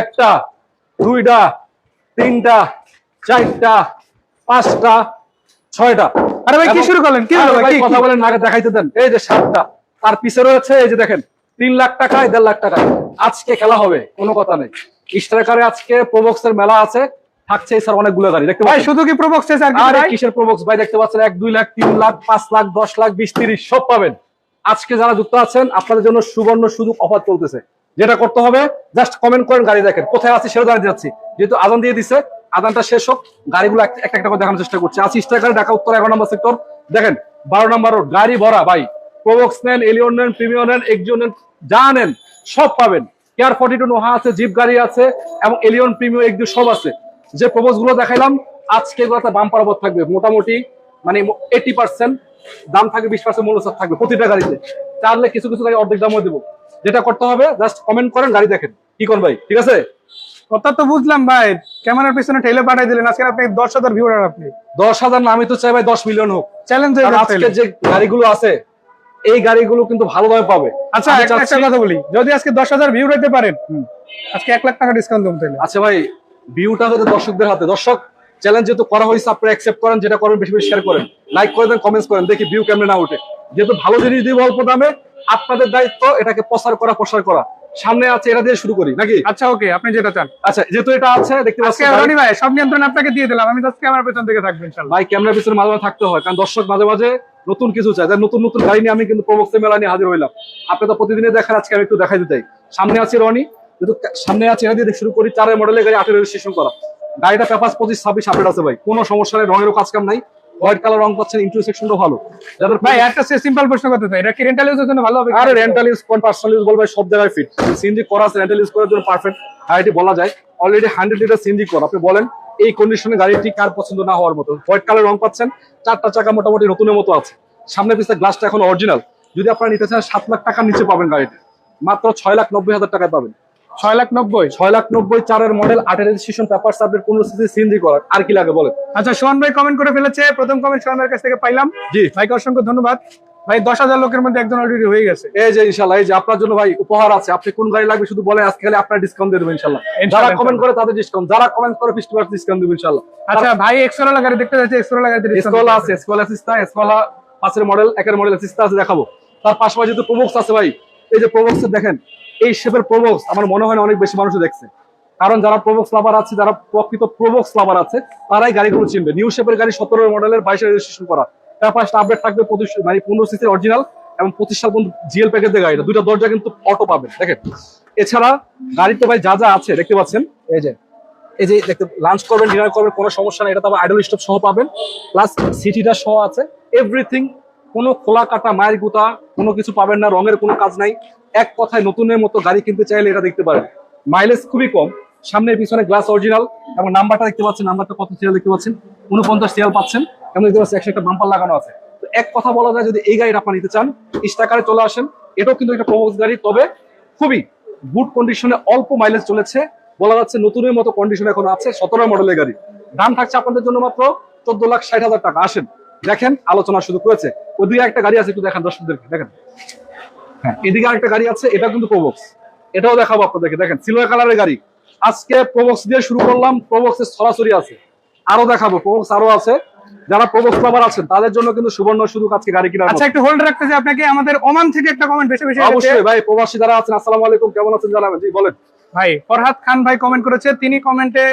একটা দুইটা তিনটা চারটা পাঁচটা ছয়টা। আরে ভাই কি শুরু করলেন? কি কথা বলেন আগে দেখাইতে দেন। এই যে সাতটা তার পিছে রয়েছে এই যে দেখেন তিন লাখ টাকায় দেড় লাখ টাকায়। আজকে খেলা হবে কোনো কথা নেই। স্ট্রাইকারে আজকে প্রবক্সের মেলা আছে থাকছে এই স্যার অনেকগুলো গাড়ি দেখতে পাচ্ছেন? শুধু কি প্রবক্স আর কি আরে ভাই? কিসের প্রবক্স? ভাই দেখতে পাচ্ছেন এক দুই লাখ তিন লাখ পাঁচ লাখ দশ লাখ বিশ তিরিশ সব পাবেন। আজকে যারা যুক্ত আছেন আপনাদের জন্য সুবর্ণ সুযোগ অফার চলতেছে। যেটা করতে হবে জাস্ট কমেন্ট করেন গাড়ি দেখেন। কোথায় আছে সেটা দাঁড়িয়ে যাচ্ছি যেহেতু আদান দিয়ে দিছে আদানটা শেষ হোক, গাড়িগুলো একটা একটা করে দেখানোর চেষ্টা করছি। আশি টাকার ঢাকা, উত্তর, এগারো নম্বর সেক্টর দেখেন, বারো নম্বর রোড গাড়ি ভরা, ভাই। প্রবক্স নেন এলিয়ন নেন প্রিমিয়র নেন এক্সিও নেন, যা নেন, সব পাবেন। কেয়ার ফর্টি টু নোহা আছে জিপ গাড়ি আছে, এবং এলিয়ন প্রিমিয়র এক্সিও সব আছে। যে প্রপোজগুলো দেখাইলাম, আজকে এগুলোতে বাম পারাবত থাকবে। মোটামুটি মানে এইটি পার্সেন্ট দাম থাকবে বিশ পার্সেন্ট মূল্য থাকবে প্রতিটা গাড়িতে। চারলে কিছু কিছু গাড়ি অর্ধেক দামও দেবো। যেটা করতে হবে জাস্ট কমেন্ট করেন গাড়ি দেখেন। কি করেন ভাই? ঠিক আছে? কথা তো বুঝলাম ভাই। ক্যামেরার পিছনে ঠেলে পাঠিয়ে দিলেন। আজকে আপনি দশ হাজার ভিউয়ার আপনি। দশ হাজার না আমি তো চাই ভাই দশ মিলিয়ন হোক। চ্যালেঞ্জ আজকে যে গাড়িগুলো আছে এই গাড়িগুলো কিন্তু ভালো দামে পাবে। আচ্ছা একটা একটা কথা বলি। যদি আজকে দশ হাজার ভিউ রাখতে পারেন আজকে এক লাখ টাকা ডিসকাউন্ট দেবো তাহলে। আচ্ছা ভাই ভিউটা হচ্ছে দর্শকদের হাতে। দর্শক চ্যালেঞ্জ যেহেতু করা হয়েছে আপনারা অ্যাকসেপ্ট করেন যেটা করেন বেশি বেশি শেয়ার করেন। লাইক করে দেন কমেন্টস করেন। দেখি ভিউ কেমনে না ওঠে। যেহেতু ভালো জিনিস দিব অল্প দামে আপনাদের দায়িত্ব এটাকে প্রসার করা প্রসার করা। সামনে আছে এটা দিয়ে শুরু করি নাকি? আচ্ছা ওকে আপনি যেটা চান। আচ্ছা যেহেতু এটা আছে দেখতে পাচ্ছেন রনি ভাই। সব নিয়ন্ত্রণ আপনাকে দিয়ে দিলাম। আমি জাস্ট ক্যামেরার পেছন থেকে থাকব ইনশাল্লাহ ভাই ক্যামেরা পেছনে মাঝে মাঝে থাকতে হয় কারণ দর্শক মাঝে মাঝে নতুন কিছু চায়। তাই নতুন নতুন গাড়ি নিয়ে আমি কিন্তু প্রবক্সে মেলা নিয়ে হাজির হইলাম। আপনি তো প্রতিদিনে দেখার আজকে আমি একটু দেখাই দিতে সামনে আছে রনি যেহেতু সামনে আছে এটা দিয়ে শুরু করি চারের মডেলের গাড়ি আটের রেজিস্ট্রেশন করা। গাড়িটা পেপাস পঁচিশ ছাব্বিশ আপডেট আছে ভাই। কোনো সমস্যা নেই রঙেরও কাজ কাম নাই। হোয়াইট কালার রং পাচ্ছেন ইন্টারসেকশনও ভালো। যাদের ভাই একটা সিম্পল প্রশ্ন করতে চাই এটা কি রেন্টাল ইউজের জন্য ভালো হবে? আরে রেন্টাল ইউজ কোন পার্সোনাল ইউজ বলবে সব জায়গায় ফিট সিএনজি করা আছে রেন্টাল ইউজ করার জন্য পারফেক্ট গাড়িটি বলা যায় অলরেডি হান্ড্রেড লিটার সিএনজি করা আপনি বলেন এই কন্ডিশনে গাড়িটি কার পছন্দ না হওয়ার মতো। হোয়াইট কালার রং পাচ্ছেন চারটা চাকা মোটামুটি নতুনের মতো আছে। সামনে পিছনে গ্লাসটা এখন অরিজিনাল যদি আপনারা নিতে চান সাত লাখ টাকার নিচে পাবেন গাড়িটি। মাত্র ছয় লাখ নব্বই হাজার টাকায় পাবেন। ছয় লাখ নব্বই? ছয় লাখ নব্বই চারের মডেল আটের রেজিস্ট্রেশন পেপার সাবজেক্ট পনেরো সিসি সিএনজি করা আর কি লাগে বলেন? আচ্ছা সোহান ভাই কমেন্ট করে ফেলেছে। প্রথম কমেন্ট সোহান ভাইয়ের কাছ থেকে পাইলাম। জি। ভাইকে অসংখ্য ধন্যবাদ। ভাই দশ হাজার লোকের মধ্যে একজন অলরেডি হয়ে গেছে। এই যে ইনশাল্লাহ এই যে আপনার জন্য ভাই উপহার আছে। আপনি কোন গাড়ি লাগবে শুধু বলেন আজকে খালি আপনার ডিসকাউন্ট দিয়ে দেবেন ইনশাল্লাহ। যারা কমেন্ট করে তাদের ডিসকাউন্ট যারা কমেন্ট করে ফিফটি পার্সেন্ট ডিসকাউন্ট দেবেন ইনশাল্লাহ। আচ্ছা ভাই এক্সট্রা গাড়ি দেখতে যাচ্ছে এক্সট্রা গাড়িতে এসকোলা আছে এসকোলা সিস্টা এসকোলা পাঁচের মডেল একের মডেল সিস্টা আছে দেখাবো। তার পাশাপাশি যেহেতু প্রবক্স আছে ভাই এই যে প্রবক্স দেখেন এই শেপের প্রবক্স আমার মনে হয় না অনেক বেশি মানুষ দেখছে। কারণ যারা প্রবক্স লাভার আছে, যারা প্রকৃত প্রবক্স লাভার আছে, তারাই গাড়িগুলো চিনবে। নিউ শেপের গাড়ি সতেরো মডেলের বাইশের রেজিস্ট্রেশন করা। তার পাশে আপডেট থাকবে মানে পনেরো সিসির অরিজিনাল এবং পঁচিশ সাল পর্যন্ত জিএল প্যাকেজের গাড়িটা। দুইটা দরজা কিন্তু অটো পাবেন দেখেন। এছাড়া গাড়িতে ভাই যা যা আছে, দেখতে পাচ্ছেন? এই যে এই যে দেখতে লাঞ্চ করবেন ডিনার করবেন, কোনো সমস্যা নেই। এটা তো আইডল স্টপ সহ পাবেন। প্লাস সিটিটা সহ আছে। এভরিথিং কোনো খোলা কাটা মায়ের গুতা, কোনো কিছু পাবেন না, রঙের কোনো কাজ নাই। এক কথায় নতুনের মতো গাড়ি কিনতে চাইলে এটা দেখতে পারেন। মাইলেজ খুবই কম। সামনের পিছনে গ্লাস অরিজিনাল এবং নাম্বারটা দেখতে পাচ্ছেন নাম্বারটা কত সিরিয়াল দেখতে পাচ্ছেন? উনপঞ্চাশ সিরিয়াল পাচ্ছেন। এবং দেখতে পাচ্ছেন? একশো একটা বাম্পার লাগানো আছে। তো এক কথা বলা যায়, যদি এই গাড়িটা আপনার নিতে চান ইস্টাকারে চলে আসেন। এটাও কিন্তু একটা প্রবোজ গাড়ি, তবে খুবই গুড কন্ডিশনে অল্প মাইলেজ চলেছে। বলা যাচ্ছে নতুনের মতো কন্ডিশন এখন আছে, সতেরো মডেলের গাড়ি। দাম থাকছে আপনাদের জন্য মাত্র চোদ্দ লাখ ষাট হাজার টাকা। আসেন। দেখেন আলোচনা শুরু করেছে। ওদিকে একটা গাড়ি আছে একটু দেখেন দর্শকদেরকে দেখেন। হ্যাঁ এদিকে আরেকটা গাড়ি আছে এটা কিন্তু প্রবক্স এটাও দেখাবো আপনাদেরকে দেখেন সিলভার কালারের গাড়ি। আজকে প্রবক্স দিয়ে শুরু করলাম প্রবক্সের সরাসরি আছে। আরও দেখাবো প্রবক্স আরও আছে। যারা প্রবক্স লাভার আছেন তাদের জন্য কিন্তু সুবর্ণ সুযোগ আজকে গাড়ি কিনা। আচ্ছা একটু হোল্ড রাখতে চাই আপনাকে আমাদের ওমান থেকে একটা কমেন্ট বেশি বেশি। অবশ্যই ভাই প্রবাসী যারা আছেন আসসালামু আলাইকুম কেমন আছেন জানাবেন? জি বলেন। ভাই ফরহাদ খান ভাই কমেন্ট করেছে তিনি কমেন্টে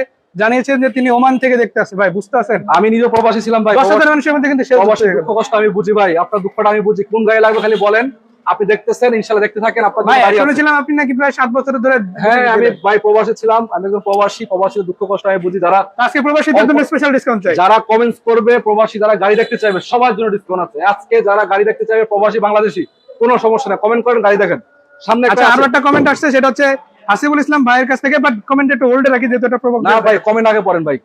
জানিয়েছেন যে তিনি ওমান থেকে দেখতে আসছে ভাই বুঝতে আছেন আমি নিজে প্রবাসী ছিলাম ভাই। দশ হাজার মানুষের মধ্যে কিন্তু প্রবাসী কষ্ট আমি বুঝি ভাই। আপনার দুঃখটা আমি বুঝি। কোন গাড়ি লাগবে খালি বলেন। আপনি দেখতেছেন ইনশাল্লাহ দেখতে থাকেন। আপনার। শুনেছিলাম আপনি নাকি প্রায় সাত বছর ধরে হ্যাঁ আমি ভাই প্রবাসী ছিলাম। আমি একজন প্রবাসী। প্রবাসীর দুঃখ কষ্ট আমি বুঝি। যারা আজকে প্রবাসীদের জন্য স্পেশাল ডিসকাউন্ট চাই। যারা কমেন্টস করবে প্রবাসী যারা গাড়ি দেখতে চাইবে সবার জন্য ডিসকাউন্ট আছে। আজকে যারা গাড়ি দেখতে চাইবে প্রবাসী বাংলাদেশি কোনো সমস্যা না কমেন্ট করেন গাড়ি দেখেন। সামনে একটা আচ্ছা আরও একটা কমেন্ট আসছে সেটা হচ্ছে হাসিবুল ইসলাম ভাইয়ের কাছ থেকে বাট কমেন্ট একটু হোল্ডে রাখি যেহেতু এটা প্রভাব না ভাই কমেন্ট আগে পড়েন ভাই।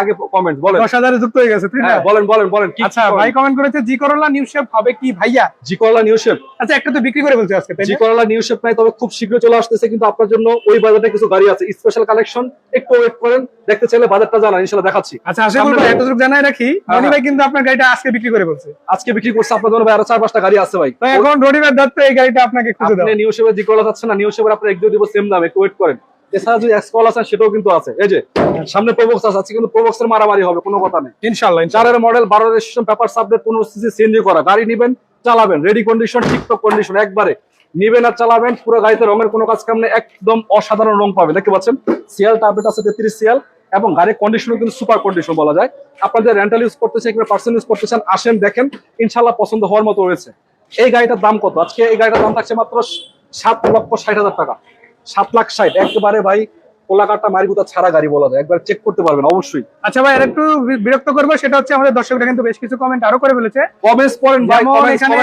আগে কমেন্ট বলেন। দশ হাজারে যুক্ত হয়ে গেছে তাই না? হ্যাঁ বলেন বলেন বলেন আচ্ছা ভাই কমেন্ট করেছে জি করোলা নিউ শেপ হবে কি ভাইয়া? জি করলা নিউ শেপ আচ্ছা একটা তো বিক্রি করে বলছে আজকে জি করলা নিউ শেপ নাই তবে খুব শীঘ্রই চলে আসতেছে কিন্তু আপনার জন্য ওই বাজারে কিছু গাড়ি আছে স্পেশাল কালেকশন একটু ওয়েট করেন দেখতে চাইলে বাজারটা দেখাচ্ছি। আচ্ছা ভাই ভাই। এতটুকু জানাই রাখি। হ্যাঁ, মনি ভাই কিন্তু আপনার গাড়িটা আজকে বিক্রি করে বলছে আজকে বিক্রি করছে আপনার জন্য ভাই আরও চার পাঁচটা গাড়ি আছে ভাই। এখন রবিবার দত্ত এই গাড়িটা আপনাকে খুঁজে দাও। আপনি নিউ শেপে জি করলা যাচ্ছেন না নিউ শেপের আপনার দিব সেম দাম একটু ওয়েট করেন। এছাড়া যদি এক্সকল আছে সেটাও কিন্তু আছে। এই যে সামনে প্রবক্স আছে কিন্তু প্রবক্সের মারামারি হবে কোনো কথা নেই। ইনশাল্লাহ। চারের মডেল বারো রেজিস্ট্রেশন পেপার পনেরো সিসি সিএনজি করা গাড়ি নিবেন চালাবেন। রেডি কন্ডিশন টিকটক কন্ডিশন একবারে। নিবেন আর চালাবেন পুরো গাড়িতে রঙের কোনো কাজ কাম নেই একদম অসাধারণ রং পাবে দেখতে পাচ্ছেন? টাবলেট আছে তেত্রিশ সিএল এবং গাড়ির কন্ডিশনও কিন্তু সুপার কন্ডিশন বলা যায়। আপনাদের রেন্টাল ইউজ করতেছে কিংবা পার্সোনাল ইউজ করতেছেন আসেন দেখেন ইনশাল্লাহ পছন্দ হওয়ার মতো রয়েছে। এই গাড়িটার দাম কত? আজকে এই গাড়িটার দাম থাকছে মাত্র সাত লক্ষ ষাট হাজার টাকা। সাত লাখ ষাট একেবারে ভাই কোলাকাটা মারিগুতা ছাড়া গাড়ি বলা যায়। একবার চেক করতে পারবেন অবশ্যই। আচ্ছা ভাই আর একটু বি- বিরক্ত করব সেটা হচ্ছে আমাদের দর্শকরা কিন্তু বেশ কিছু কমেন্ট আরও করে ফেলেছে। কমেন্টস পড়েন ভাই এখানে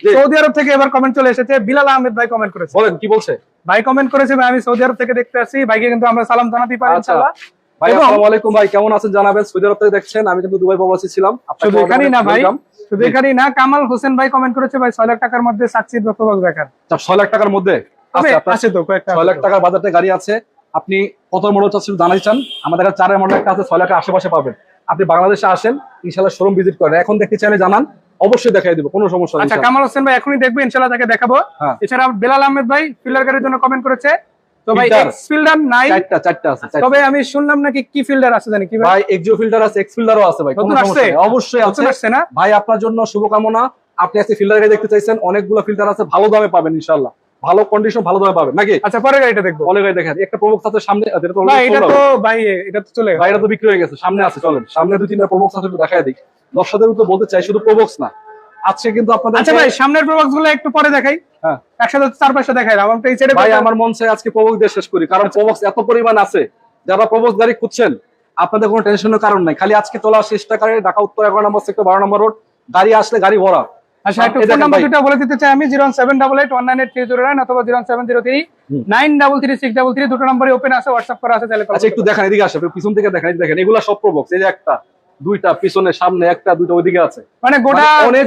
সৌদি আরব থেকে এবার কমেন্ট চলে এসেছে বিলাল আহমেদ ভাই কমেন্ট করেছে। বলেন কি বলছে? ভাই কমেন্ট করেছে ভাই আমি সৌদি আরব থেকে দেখতে আসি ভাইকে কিন্তু আমরা সালাম জানাতে পারি আচ্ছা। ইনশাআল্লাহ। ভাই আসসালামু আলাইকুম ভাই কেমন আছেন জানাবেন? সৌদি আরব থেকে দেখছেন আমি কিন্তু দুবাই প্রবাসী ছিলাম। শুধু এখানেই না ভাই। শুধু এখানেই না কামাল হোসেন ভাই কমেন্ট করেছে ভাই ছয় লাখ টাকার মধ্যে সাকসিদ বক্তব্য দেখার। আচ্ছা, ছয় লাখ টাকার মধ্যে? আচ্ছা আছে তো কয়েকটা ছয় লাখ টাকার বাজারতে গাড়ি আছে। আপনি কত মডেল চাচ্ছেন জানাই চান? আমাদের কাছে চারের মডেল একটা আছে ছয় লাখের আশেপাশে পাবেন। আপনি বাংলাদেশে আসেন ইনশাল্লাহ শোরুম ভিজিট করেন। এখন দেখতে চাইলে জানান অবশ্যই দেখাই দিব কোনো সমস্যা আচ্ছা কামাল হোসেন ভাই এখনই দেখব ইনশাআল্লাহ তাকে দেখাবো। হ্যাঁ। এছাড়া বেলাল আহমেদ ভাই ফিল্ডার গাড়ির জন্য কমেন্ট করেছে। তো ভাই এক্স ফিল্ডার নাই। চারটা চারটা আছে তবে আমি শুনলাম নাকি কি ফিল্ডার আছে জানি কি ভাই? ফিল্টার আছে এক্স আছে ভাই নতুন আসছে? অবশ্যই আছে। আসছে না? ভাই আপনার জন্য শুভকামনা। আপনি আজকে ফিল্টার গাড়ি দেখতে চাইছেন অনেকগুলো ফিল্টার আছে ভালো দামে পাবেন ইনশাল্লাহ ভালো কন্ডিশন ভালো দামে পাবেন। নাকি? আচ্ছা পরে গাড়িটা দেখব। অনেক গাড়ি দেখেন একটা প্রবক্স আছে সামনে যেটা তো না এটা তো ভাই এটা তো চলে তো বিক্রি হয়ে গেছে সামনে আছে চলেন। সামনে দুই তিনটা আছে একটু দেখাই দিই। দর্শকদের তো বলতে চাই শুধু প্রবক্স না। আজকে কিন্তু আপনাদের আচ্ছা ভাই সামনের প্রবক্সগুলো একটু পরে দেখাই। হ্যাঁ। একসাথে চার পাঁচটা দেখাই আমার তো এই সাইডে ভাই আমার মন চাই আজকে প্রবক্স দিয়ে শেষ করি কারণ প্রবক্স এত পরিমাণ আছে। যারা প্রবক্স গাড়ি খুঁজছেন আপনাদের কোনো টেনশনের কারণ নাই। খালি আজকে তোলা চেষ্টা করে ঢাকা উত্তর এগারো নম্বর সেক্টর বারো নম্বর রোড গাড়ি আসলে গাড়ি ভরা। আচ্ছা একটু ফোন নাম্বার দুটো বলে দিতে চাই। আমি zero seven double eight one nine eight three zero nine অথবা zero seven zero three nine double three six double three দুটো ওপেন আছে হোয়াটসঅ্যাপ করা আছে তাহলে আচ্ছা একটু দেখেন এদিকে আসে পিছন থেকে দেখেন দেখেন এগুলা সব প্রবক্স এই যে একটা দুইটা পিছনে সামনে একটা দুইটা ওইদিকে আছে। মানে গোটা মানে অনেক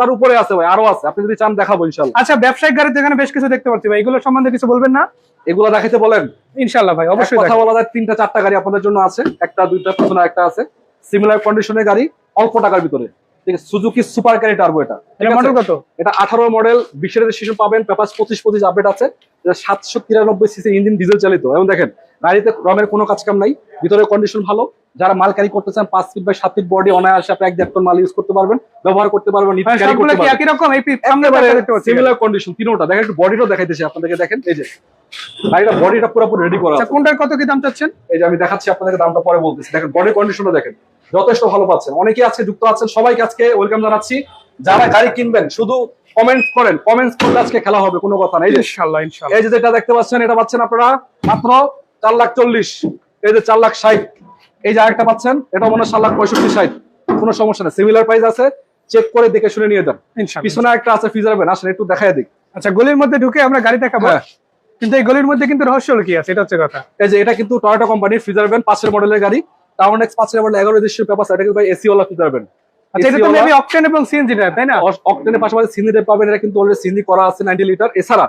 তাই উপরে আছে ভাই আরও আছে আপনি যদি চান দেখাবো ইনশাল্লাহ আচ্ছা ব্যবসায়িক গাড়িতে এখানে বেশ কিছু দেখতে পাচ্ছি ভাই এগুলো সম্বন্ধে কিছু বলবেন না? এগুলা দেখাইতে বলেন। ইনশাল্লাহ ভাই অবশ্যই কথা বলা যায় তিনটা চারটা গাড়ি আপনাদের জন্য আছে একটা দুইটা পিছনে একটা আছে। সিমিলার কন্ডিশনের গাড়ি অল্প টাকার ভিতরে। ঠিক আছে সুজুকি সুপার ক্যারি টার্বো এটা। এটা মডেল কত? এটা আঠারো মডেল বিশের রেজিস্ট্রেশন পাবেন পেপার পঁচিশ পঁচিশ আপডেট আছে সাতশো তিরানব্বই সিসি ইঞ্জিন ডিজেল চালিত। এবং দেখেন গাড়িতে রঙের কোনো কাজ কাম নাই ভিতরে কন্ডিশন ভালো। যারা মাল ক্যারি করতে চান পাঁচ ফিট বাই সাত ফিট বডি অনায়াসে আপনি এক দেড় টন মাল ইউজ করতে পারবেন ব্যবহার করতে পারবেন নিতে করতে পারবেন। একই রকম? এই সামনে সিমিলার কন্ডিশন তিনোটা। দেখেন একটু বডিটাও দেখাইতেছি আপনাদেরকে দেখেন এই যে। গাড়িটা বডিটা পুরোপুরি রেডি করা আচ্ছা আছে। কোনটার কত কি দাম চাচ্ছেন? এই যে আমি দেখাচ্ছি আপনাদেরকে দামটা পরে বলতেছি। দেখেন বডি কন্ডিশনটা দেখেন। যথেষ্ট ভালো পাচ্ছেন। অনেকে আজকে যুক্ত আছেন সবাইকে আজকে ওয়েলকাম জানাচ্ছি। যারা গাড়ি কিনবেন শুধু কমেন্ট করেন কমেন্টস করলে আজকে খেলা হবে কোনো কথা নাই। ইনশাল্লাহ ইনশাল্লাহ এই যে যেটা দেখতে পাচ্ছেন এটা পাচ্ছেন আপনারা মাত্র চার লাখ চল্লিশ। এই যে চার লাখ ষাট। এই যে আরেকটা পাচ্ছেন এটা মনে হয় চার লাখ পঁয়ষট্টি ষাট। কোনো সমস্যা নেই। সিমিলার প্রাইস আছে। চেক করে দেখে শুনে নিয়ে যান। পিছনে একটা আছে ফিজার ফিজারবেন আসেন একটু দেখাই দিক আচ্ছা গলির মধ্যে ঢুকে আমরা গাড়ি দেখাবো। হ্যাঁ। কিন্তু এই গলির মধ্যে কিন্তু রহস্য কি আছে? এটা হচ্ছে কথা। এই যে এটা কিন্তু টয়োটা কোম্পানির ফিজারবেন পাঁচের মডেলের গাড়ি। টাউন এক্স এগারো পেপার এটা কিন্তু এসি ওয়ালা ফিজারবেন আচ্ছা এটা তো মেবি অকটেন এবং সিএনজি তাই না? অক্টেনের পাশাপাশি সিনি পাবেন এটা কিন্তু অলরেডি সিনি করা আছে নাইনটি লিটার এছাড়া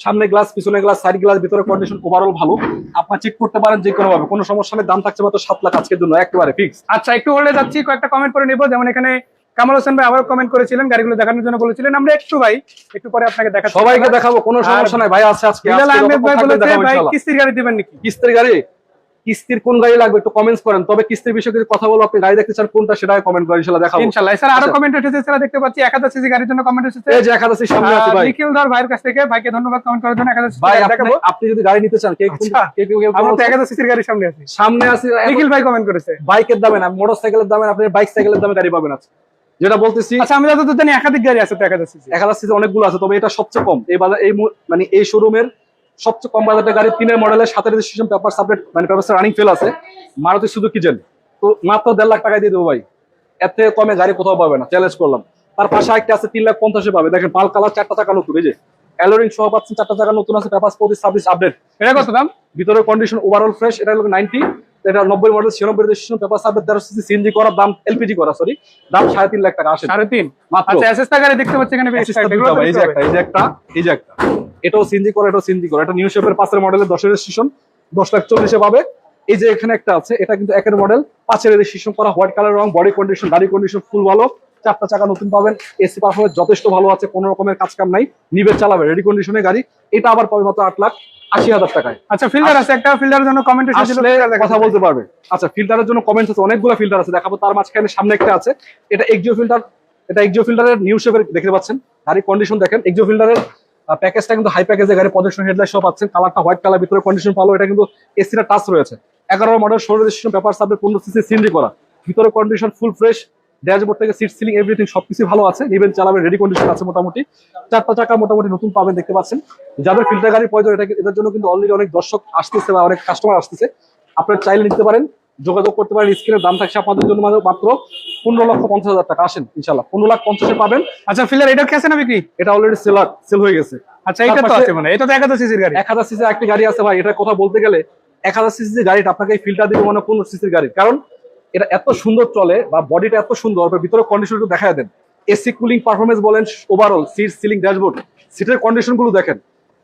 সামনে গ্লাস পিছনে গ্লাস সাইড গ্লাস ভিতরে কন্ডিশন ওভারঅল ভালো। আপনার চেক করতে পারেন যে কোনো ভাবে। কোনো সমস্যা নেই দাম থাকছে মাত্র সাত লাখ আজকের জন্য একেবারে ফিক্স আচ্ছা একটু হলে যাচ্ছি কয়েকটা কমেন্ট করে নিবো। যেমন এখানে কামাল হোসেন ভাই আবার কমেন্ট করেছিলেন গাড়িগুলো দেখানোর জন্য বলেছিলেন। আমরা একটু ভাই একটু পরে আপনাকে দেখাচ্ছি। সবাইকে দেখাবো কোনো সমস্যা নাই ভাই আছে আজকে বিলাল আহমেদ ভাই বলেছে ভাই কিস্তির গাড়ি দিবেন নাকি? কিস্তির গাড়ি? কিস্তির কোন গাড়ি লাগবে একটু কমেন্টস করেন। তবে কিস্তির বিষয়ে কিছু কথা বলব আপনি গাড়ি দেখতে চান কোনটা সেটা কমেন্ট করেন ইনশাআল্লাহ দেখাবো। ইনশাল্লাহ। এছাড়া আরও আচ্ছা। কমেন্ট এসেছে এছাড়া দেখতে পাচ্ছি এক হাজার সিসি গাড়ির জন্য কমেন্ট এসেছে। এই যে এক হাজার সামনে আছে ভাই। নিখিল ধর ভাইয়ের কাছ থেকে ভাইকে ধন্যবাদ কমেন্ট করার জন্য এক হাজার ভাই দেখাবো। আপনি যদি গাড়ি নিতে চান কে কোন- আচ্ছা। কে কে- আমরা তো বলছে? এক হাজার সিসির গাড়ির সামনে আছে। সামনে আছে নিখিল ভাই কমেন্ট করেছে। বাইকের দামে না মোটর সাইকেলের দামে আপনি বাইক সাইকেলের দামে গাড়ি পাবেন আছে যেটা বলতেছি আচ্ছা আমি যতদূর জানি একাধিক গাড়ি আছে তো এক হাজার সিসি এক হাজার সিসি অনেকগুলো আছে তবে এটা সবচেয়ে কম। এই বাজার এই মানে এই শোরুমের সবচেয়ে কম বাজারের গাড়ি তিনের মডেলের সাথে রেজিস্ট্রেশন পেপার সাবজেক্ট মানে পেপার রানিং ফেল আছে। মারুতি শুধু কিচেন তো মাত্র দেড় লাখ টাকায় দিয়ে দেবো ভাই। এর থেকে কমে গাড়ি কোথাও পাবে না চ্যালেঞ্জ করলাম। তার পাশে একটা আছে তিন লাখ পঞ্চাশে পাবে। দেখেন পাল কালার চারটা চাকা নতুন এই যে। অ্যালোরিং সহ পাচ্ছেন চারটা চাকা নতুন আছে পেপার পঁচিশ ছাব্বিশ আপডেট এটা কত দাম? ভিতরের কন্ডিশন ওভারঅল ফ্রেশ এটা হলো নাইনটি এটা নব্বই মডেল ছিয়ানব্বই রেজিস্ট্রেশন পেপার সাবজেক্ট তেরো সিসি সিএনজি করার দাম এলপিজি করা সরি দাম সাড়ে তিন লাখ টাকা আসে সাড়ে তিন? মাত্র। আচ্ছা দেখতে পাচ্ছি এখানে এই যে একটা এই যে একটা এই যে একটা। এটাও সিনজি করে এটাও সিনজি করে। এটা নিউ শেপের পাঁচের মডেলের দশের রেজিস্ট্রেশন দশ লাখ চল্লিশে পাবে। এই যে এখানে একটা আছে এটা কিন্তু একের মডেল পাঁচের রেজিস্ট্রেশন করা হোয়াইট কালার রং বডি কন্ডিশন গাড়ি কন্ডিশন ফুল ভালো চারটা চাকা নতুন পাবেন। এসি পারফরমেন্স যথেষ্ট ভালো আছে কোনো রকমের কাজ কাম নাই নিবে চালাবে রেডি কন্ডিশনের গাড়ি। এটা আবার পাবে মাত্র আট লাখ আশি হাজার টাকায়। আচ্ছা ফিল্টার আছে একটা ফিল্টারের জন্য কমেন্ট আসলে কথা বলতে পারবে। আচ্ছা ফিল্টারের জন্য কমেন্টস আছে অনেকগুলো ফিল্টার আছে দেখাবো তার মাঝখানে সামনে একটা আছে। এটা এক্সিও ফিল্টার এটা এক্সিও ফিল্টারের নিউ শেপের দেখতে পাচ্ছেন? গাড়ির কন্ডিশন দেখেন এক্সিও ফিল্টারের প্যাকেজটা কিন্তু হাই প্যাকেজে গাড়ি প্রজেকশন হেডলাইট সব পাচ্ছেন কালারটা হোয়াইট কালার ভিতরে কন্ডিশন ভালো, এটা কিন্তু এসিটা টাচ রয়েছে। এগারো মডেল ষোলো রেজিস্ট্রেশন পেপার সাবজেক্ট পনেরো সিসি সিনরি করা। ভিতরে কন্ডিশন ফুল ফ্রেশ ড্যাশবোর্ড থেকে সিট সিলিং এভরিথিং সবকিছু ভালো আছে নিবেন চালাবেন রেডি কন্ডিশন আছে মোটামুটি। চারটা চাকা মোটামুটি নতুন পাবেন, দেখতে পাচ্ছেন। যাদের ফিল্টার গাড়ি প্রয়োজন, এটা এটার জন্য কিন্তু অলরেডি অনেক দর্শক আসতেছে বা অনেক কাস্টমার আসতেছে। আপনারা চাইলে নিতে পারেন। যোগাযোগ করতে পারেন স্ক্রিনের দাম থাকছে আপনাদের জন্য মাত্র- পনেরো লক্ষ পঞ্চাশ হাজার টাকা। আসেন ইনশাল্লাহ। পনেরো লাখ পঞ্চাশে পাবেন। আচ্ছা ফিল্টার এটা কি আছে না বিক্রি? এটা অলরেডি সেলার সেল হয়ে গেছে। আচ্ছা এটা তো আছে মানে এটা তো একাদশ সিসির গাড়ি। এক হাজার সিসি একটি গাড়ি আছে ভাই এটা কথা বলতে গেলে এক হাজার সিসি গাড়িটা আপনাকে ফিল্টার দিবে মানে পনেরো সিসির গাড়ি। কারণ এটা এত সুন্দর চলে বা বডিটা এত সুন্দর ভিতরে কন্ডিশন একটু দেখা দেন। এসি কুলিং পারফরমেন্স বলেন ওভারঅল সিট সিলিং ড্যাশবোর্ড সিটের কন্ডিশনগুলো দেখেন।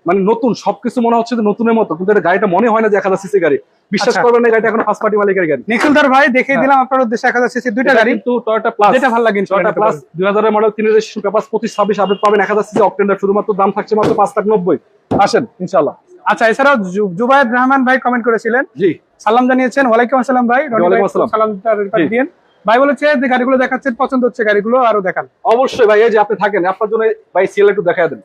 মানে নতুন সবকিছু মনে হচ্ছে যে নতুনের মতো কিন্তু এটা গাড়িটা মনে হয় না যে এক হাজার সিসি গাড়ি। বিশ্বাস আচ্ছা। করবেন না গাড়িটা এখন ফার্স্ট পার্টি মালিকের গাড়ি। নিখিলদার ভাই দেখিয়ে হ্যাঁ। দিলাম আপনার উদ্দেশ্যে একাদশ সিসির দুইটা গাড়ি। কিন্তু টয়োটা প্লাস যেটা ভালো লাগে টয়োটা প্লাস দুই হাজারের মডেল তিন রেজিস্ট্রেশন পেপার পঁচিশ ছাব্বিশ আপডেট পাবেন। এক হাজার সিসি অক্টেন্ডার শুধুমাত্র দাম থাকছে মাত্র পাঁচ লাখ নব্বই। আসেন ইনশাল্লাহ আচ্ছা এছাড়াও জুবায়েদ রহমান ভাই কমেন্ট করেছিলেন। জি। সালাম জানিয়েছেন। ওয়ালাইকুম আসসালাম ভাই। ওয়ালাইকুম আসসালাম। সালামটা রিপ্লাই জি। দিয়েন। ভাই বলেছে যে গাড়িগুলো দেখাচ্ছেন পছন্দ হচ্ছে গাড়িগুলো আরও দেখান। অবশ্যই ভাই এই যে আপনি থাকেন আপনার জন্য ভাই সিএল একটু দেখা দেন।